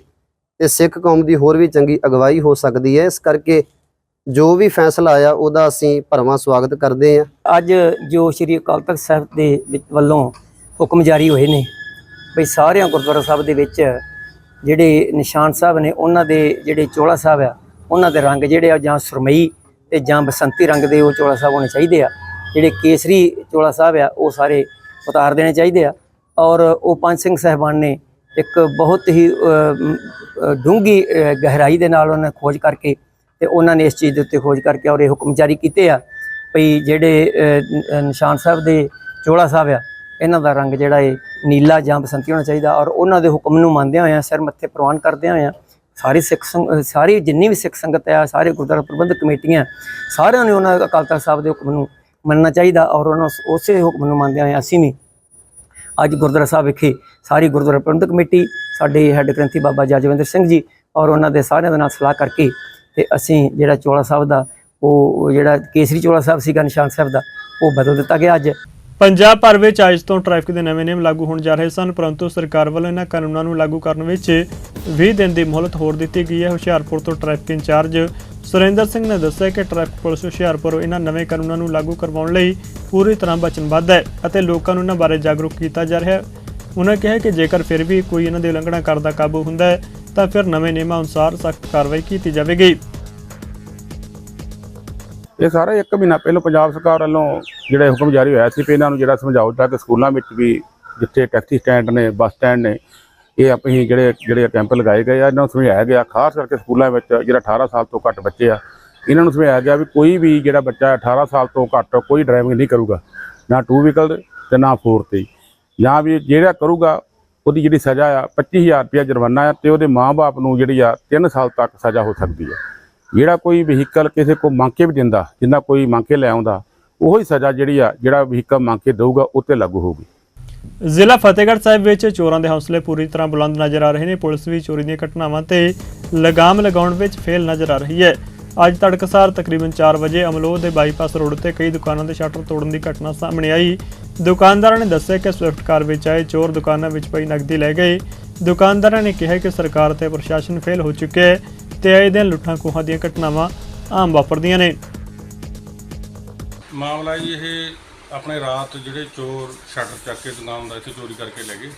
ਤੇ ਸਿੱਖ ਕੌਮ ਦੀ ਹੋਰ ਵੀ ਚੰਗੀ ਅਗਵਾਈ ਹੋ ਸਕਦੀ ਹੈ। ਇਸ ਕਰਕੇ ਜੋ ਵੀ ਫੈਸਲਾ ਆਇਆ ਉਹਦਾ ਅਸੀਂ ਭਰਵਾਂ ਸਵਾਗਤ ਕਰਦੇ ਹਾਂ। ਅੱਜ ਜੋ ਸ੍ਰੀ ਅਕਾਲ ਤਖਤ ਸਾਹਿਬ ਦੇ ਵਿੱਚ ਵੱਲੋਂ ਹੁਕਮ ਜਾਰੀ ਹੋਏ ਨੇ, ਬਈ ਸਾਰਿਆਂ ਗੁਰਦੁਆਰਾ ਸਾਹਿਬ ਦੇ ਵਿੱਚ ਜਿਹੜੇ ਨਿਸ਼ਾਨ ਸਾਹਿਬ ਨੇ, ਉਹਨਾਂ ਦੇ ਜਿਹੜੇ ਚੋਲਾ ਸਾਹਿਬ ਆ, ਉਹਨਾਂ ਦੇ ਰੰਗ ਜਿਹੜੇ ਆ ਜਾਂ ਸੁਰਮਈ ਤੇ ਜਾਂ ਬਸੰਤੀ ਰੰਗ ਦੇ ਉਹ ਚੋਲਾ ਸਾਹਿਬ ਹੋਣੇ ਚਾਹੀਦੇ ਆ। ਜਿਹੜੇ ਕੇਸਰੀ ਚੋਲਾ ਸਾਹਿਬ ਆ, ਉਹ ਸਾਰੇ ਉਤਾਰ ਦੇਣੇ ਚਾਹੀਦੇ ਆ। ਔਰ ਉਹ ਪੰਜ ਸਿੰਘ ਸਹਿਬਾਨ ਨੇ ਇੱਕ ਬਹੁਤ ਹੀ ਡੂੰਗੀ ਗਹਿਰਾਈ ਦੇ ਨਾਲ ਉਹਨਾਂ ਖੋਜ ਕਰਕੇ ਤੇ ਉਹਨਾਂ ਨੇ ਇਸ ਚੀਜ਼ ਦੇ ਉੱਤੇ ਖੋਜ ਕਰਕੇ ਔਰ ਇਹ ਹੁਕਮ ਜਾਰੀ ਕੀਤੇ ਆ ਭਈ ਜਿਹੜੇ ਨਿਸ਼ਾਨ ਸਾਹਿਬ ਦੇ ਚੋਲਾ ਸਾਹਿਬ ਆ, ਇਹਨਾਂ ਦਾ ਰੰਗ ਜਿਹੜਾ ਹੈ ਨੀਲਾ ਜਾਂ ਬਸੰਤੀ ਹੋਣਾ ਚਾਹੀਦਾ ਔਰ ਉਹਨਾਂ ਦੇ ਹੁਕਮ ਨੂੰ ਮੰਨਦਿਆਂ ਹੋਇਆਂ ਸਿਰ ਮੱਥੇ ਪ੍ਰਵਾਨ ਕਰਦਿਆਂ ਹੋਇਆਂ ਸਾਰੀ ਸਿੱਖ ਸੰਗ- ਸਾਰੀ ਜਿੰਨੀ ਵੀ ਸਿੱਖ ਸੰਗਤ ਆ, ਸਾਰੇ ਗੁਰਦੁਆਰਾ ਪ੍ਰਬੰਧਕ ਕਮੇਟੀਆਂ ਸਾਰਿਆਂ ਨੇ ਉਹਨਾਂ ਅਕਾਲ ਤਖਤ ਸਾਹਿਬ ਦੇ ਹੁਕਮ ਨੂੰ ਮੰਨਣਾ ਚਾਹੀਦਾ ਔਰ ਉਹਨਾਂ ਉਸੇ ਹੁਕਮ ਨੂੰ ਮੰਨਦਿਆਂ ਹੋਇਆਂ ਅਸੀਂ ਵੀ ਅੱਜ ਗੁਰਦੁਆਰਾ ਸਾਹਿਬ ਵਿਖੇ ਸਾਰੀ ਗੁਰਦੁਆਰਾ ਪ੍ਰਬੰਧਕ ਕਮੇਟੀ, ਸਾਡੇ ਹੈੱਡ ਗ੍ਰੰਥੀ ਬਾਬਾ ਜਜਵਿੰਦਰ ਸਿੰਘ ਜੀ ਔਰ ਉਹਨਾਂ ਦੇ ਸਾਰਿਆਂ ਦੇ ਨਾਲ ਸਲਾਹ ਕਰਕੇ ਤੇ ਅਸੀਂ ਜਿਹੜਾ ਚੋਲਾ ਸਾਹਿਬ ਦਾ, ਉਹ ਜਿਹੜਾ ਕੇਸਰੀ ਚੋਲਾ ਸਾਹਿਬ ਸੀਗਾ, ਨਿਸ਼ਾਨ ਸਾਹਿਬ ਦਾ, ਉਹ ਬਦਲ ਦਿੱਤਾ ਗਿਆ ਅੱਜ। ਪੰਜਾਬ ਭਰ ਵਿੱਚ ਅੱਜ ਤੋਂ ਟ੍ਰੈਫਿਕ ਦੇ ਨਵੇਂ ਨਿਯਮ ਲਾਗੂ ਹੋਣ ਜਾ ਰਹੇ ਸਨ, ਪਰੰਤੂ ਸਰਕਾਰ ਵੱਲੋਂ ਇਹਨਾਂ ਕਾਨੂੰਨਾਂ ਨੂੰ ਲਾਗੂ ਕਰਨ ਵਿੱਚ 20 ਦਿਨ ਦੀ ਮੁਹਲਤ ਹੋਰ ਦਿੱਤੀ ਗਈ ਹੈ। ਹੁਸ਼ਿਆਰਪੁਰ ਤੋਂ ਟ੍ਰੈਫਿਕ ਇੰਚਾਰਜ ਸੁਰਿੰਦਰ ਸਿੰਘ ਨੇ ਦੱਸਿਆ ਕਿ ਟ੍ਰੈਫਿਕ ਪੁਲਿਸ ਹੁਸ਼ਿਆਰਪੁਰ ਇਹਨਾਂ ਨਵੇਂ ਕਾਨੂੰਨਾਂ ਨੂੰ ਲਾਗੂ ਕਰਵਾਉਣ ਲਈ ਪੂਰੀ ਤਰ੍ਹਾਂ ਵਚਨਬੱਧ ਹੈ ਅਤੇ ਲੋਕਾਂ ਨੂੰ ਇਹਨਾਂ ਬਾਰੇ ਜਾਗਰੂਕ ਕੀਤਾ ਜਾ ਰਿਹਾ ਹੈ। ਉਹਨਾਂ ਕਿਹਾ ਕਿ ਜੇਕਰ ਫਿਰ ਵੀ ਕੋਈ ਇਹਨਾਂ ਦੀ ਉਲੰਘਣਾ ਕਰਦਾ ਕਾਬੂ ਹੁੰਦਾ ਹੈ, ਤਾਂ ਫਿਰ ਨਵੇਂ ਨਿਯਮਾਂ ਅਨੁਸਾਰ ਸਖਤ ਕਾਰਵਾਈ ਕੀਤੀ ਜਾਵੇਗੀ। ਇਹ ਸਾਰਾ ਇੱਕ ਮਹੀਨਾ ਪਹਿਲਾਂ ਪੰਜਾਬ ਸਰਕਾਰ ਵੱਲੋਂ ਜਿਹੜਾ ਹੁਕਮ ਜਾਰੀ ਹੋਇਆ ਸੀ ਕਿ ਇਹਨਾਂ ਨੂੰ ਜਿਹੜਾ ਸਮਝਾਓ ਤਾਂ ਕਿ ਸਕੂਲਾਂ ਵਿੱਚ ਵੀ ਜਿੱਥੇ ਟੈਕਸੀ ਸਟੈਂਡ ਨੇ, ਬੱਸ ਸਟੈਂਡ ਨੇ, ਇਹ ਆਪਣੀ ਜਿਹੜੇ ਜਿਹੜੇ ਕੈਂਪ ਲਗਾਏ ਗਏ ਆ, ਇਹਨਾਂ ਨੂੰ ਸਮਝਾਇਆ ਗਿਆ, ਖਾਸ ਕਰਕੇ ਸਕੂਲਾਂ ਵਿੱਚ ਜਿਹੜਾ 18 ਸਾਲ ਤੋਂ ਘੱਟ ਬੱਚੇ ਆ, ਇਹਨਾਂ ਨੂੰ ਸਮਝਾਇਆ ਗਿਆ ਵੀ ਕੋਈ ਵੀ ਜਿਹੜਾ ਬੱਚਾ 18 ਸਾਲ ਤੋਂ ਘੱਟ ਕੋਈ ਡਰਾਈਵਿੰਗ ਨਹੀਂ ਕਰੂਗਾ, ਨਾ ਟੂ ਵੀਕਲ ਤੇ ਨਾ ਫੋਰ ਤੇ। ਜਾਂ ਵੀ ਜਿਹੜਾ ਕਰੂਗਾ, ਉਹਦੀ ਜਿਹੜੀ ਸਜ਼ਾ ਆ 25000 ਰੁਪਇਆ ਜੁਰਮਾਨਾ ਆ ਤੇ ਉਹਦੇ ਮਾਪੇ ਨੂੰ ਜਿਹੜੀ ਆ 3 ਸਾਲ ਤੱਕ ਸਜ਼ਾ ਹੋ ਸਕਦੀ ਹੈ ਜਿਹੜਾ ਕੋਈ ਵਹੀਕਲ ਕਿਸੇ ਕੋ ਮੰਗ ਕੇ ਵੀ ਦਿੰਦਾ, ਜਿੰਨਾ ਕੋਈ ਮੰਗ ਕੇ ਲੈ ਆਉਂਦਾ, ਉਹੀ ਸਜ਼ਾ ਜਿਹੜੀ ਆ, ਜਿਹੜਾ ਵਹੀਕਲ ਮੰਗ ਕੇ ਦੇਊਗਾ, ਉਹ ਤੇ ਲਾਗੂ ਹੋਊਗੀ। ਜ਼ਿਲ੍ਹਾ ਫਤਿਹਗੜ੍ਹ ਸਾਹਿਬ ਵਿੱਚ ਚੋਰਾਂ ਦੇ ਹੌਸਲੇ ਪੂਰੀ ਤਰ੍ਹਾਂ ਬੁਲੰਦ ਨਜ਼ਰ ਆ ਰਹੇ ਨੇ। ਪੁਲਿਸ ਵੀ ਚੋਰੀ ਦੀਆਂ ਘਟਨਾਵਾਂ ਤੇ ਲਗਾਮ ਲਗਾਉਣ ਵਿੱਚ ਫੇਲ ਨਜ਼ਰ ਆ ਰਹੀ ਹੈ। ਅੱਜ ਤੜਕਸਾਰ ਤਕਰੀਬਨ 4 ਵਜੇ ਅਮਲੋਹ ਦੇ ਬਾਈਪਾਸ ਰੋਡ ਤੇ ਕਈ ਦੁਕਾਨਾਂ ਦੇ ਸ਼ਟਰ ਤੋੜਨ ਦੀ ਘਟਨਾ ਸਾਹਮਣੇ ਆਈ। ਦੁਕਾਨਦਾਰਾਂ ਨੇ ਦੱਸਿਆ ਕਿ ਸਵਿਫਟ ਕਾਰ ਵਿੱਚ ਆਏ ਚੋਰ ਦੁਕਾਨਾਂ ਵਿੱਚ ਪਈ ਨਕਦੀ ਲੈ ਗਏ। ਦੁਕਾਨਦਾਰਾਂ ਨੇ ਕਿਹਾ ਕਿ ਸਰਕਾਰ ਤੇ ਪ੍ਰਸ਼ਾਸਨ ਫੇਲ ਹੋ ਚੁੱਕਿਆ ਹੈ। ਤੇ ਆਏ ਦਿਨ ਲੁੱਟਾਂ ਖੋਹਾਂ ਦੀਆਂ ਘਟਨਾਵਾਂ ਆਮ ਵਾਪਰਦੀਆਂ ਨੇ। ਮਾਮਲਾ ਜੀ ਇਹ ਆਪਣੇ ਰਾਤ ਜਿਹੜੇ ਚੋਰ ਸ਼ਟਰ ਚੱਕ ਕੇ ਦੁਕਾਨ ਦਾ ਇੱਥੇ ਚੋਰੀ ਕਰਕੇ ਲੈ ਗਏ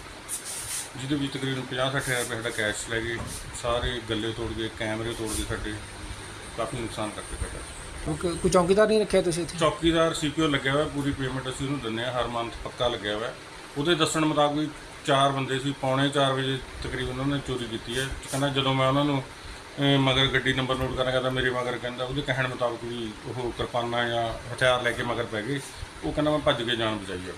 ਜਿਹਦੇ ਵਿੱਚ ਤਕਰੀਬਨ 50 ਹਜ਼ਾਰ ਰੁਪਏ ਸਾਡਾ ਕੈਸ਼ ਲੈ ਗਏ ਸਾਰੇ ਗੱਲੇ ਤੋੜ ਗਏ ਕੈਮਰੇ ਤੋੜ ਗਏ ਸਾਡੇ ਕਾਫੀ ਨੁਕਸਾਨ ਕਰਕੇ ਸਾਡਾ। ਕੋਈ ਚੌਕੀਦਾਰ ਨਹੀਂ ਰੱਖਿਆ ਤੁਸੀਂ ਇੱਥੇ? ਚੌਕੀਦਾਰ ਸੀਪੀਓ ਲੱਗਿਆ ਹੋਇਆ ਪੂਰੀ ਪੇਮੈਂਟ ਅਸੀਂ ਉਹਨੂੰ ਦਿੰਦੇ ਆ ਹਰ ਮੰਥ ਪੱਕਾ ਲੱਗਿਆ ਹੋਇਆ। ਉਹਦੇ ਦੱਸਣ ਮੁਤਾਬਕ ਵੀ ਚਾਰ ਬੰਦੇ ਸੀ ਪੌਣੇ 4 ਵਜੇ ਤਕਰੀਬਨ ਉਹਨਾਂ ਨੇ ਚੋਰੀ ਕੀਤੀ ਹੈ। ਕਹਿੰਦਾ ਜਦੋਂ ਮੈਂ ਉਹਨਾਂ ਨੂੰ ਮਗਰ ਗੱਡੀ ਨੰਬਰ ਨੋਟ ਕਰਾਂਗਾ ਤਾਂ ਮੇਰੇ ਮਗਰ ਕਹਿੰਦਾ ਉਹਦੇ ਕਹਿਣ ਮੁਤਾਬਕ ਵੀ ਉਹ ਕਿਰਪਾਨਾਂ ਜਾਂ ਹਥਿਆਰ ਲੈ ਕੇ ਮਗਰ ਪੈ ਗਏ। ਉਹ ਕਹਿੰਦਾ ਮੈਂ ਭੱਜ ਕੇ ਜਾਨ ਬਚਾਈ ਆ।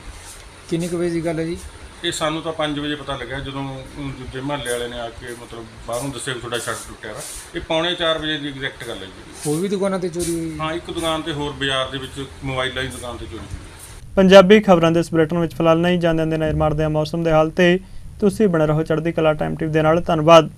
ਕਿੰਨੀ ਕੁ ਵਜੇ ਦੀ ਗੱਲ ਹੈ ਜੀ? ਇਹ ਸਾਨੂੰ ਤਾਂ 5 ਵਜੇ ਪਤਾ ਲੱਗਿਆ ਜਦੋਂ ਦੂਜੇ ਮਹੱਲੇ ਵਾਲੇ ਨੇ ਆ ਕੇ ਮਤਲਬ ਬਾਹਰੋਂ ਦੱਸਿਆ ਵੀ ਤੁਹਾਡਾ ਸ਼ਟਰ ਟੁੱਟਿਆ ਵਾ। ਇਹ ਪੌਣੇ 4 ਵਜੇ ਦੀ ਐਗਜ਼ੈਕਟ ਗੱਲ ਹੈ ਜੀ। ਹੋਰ ਵੀ ਦੁਕਾਨਾਂ ਤੇ ਚੋਰੀ ਹੋਈ? ਹਾਂ ਇੱਕ ਦੁਕਾਨ ਤੇ ਹੋਰ ਬਾਜ਼ਾਰ ਦੇ ਵਿੱਚ ਮੋਬਾਈਲਾਂ ਦੀ ਦੁਕਾਨ ਤੇ ਚੋਰੀ ਹੋਈ। ਪੰਜਾਬੀ ਖਬਰਾਂ ਦੇ ਇਸ ਬੁਲੇਟਿਨ ਵਿੱਚ ਫਿਲਹਾਲ ਨਹੀਂ ਜਾਂਦੇ ਨਜ਼ਰ ਮਾਰਦੇ ਹਾਂ ਮੌਸਮ ਦੇ ਹਾਲ ਤੇ। ਤੁਸੀਂ ਬਣੇ ਰਹੋ ਚੜ੍ਹਦੀ ਕਲਾ ਟਾਈਮ ਟਿਪ ਦੇ ਨਾਲ। ਧੰਨਵਾਦ।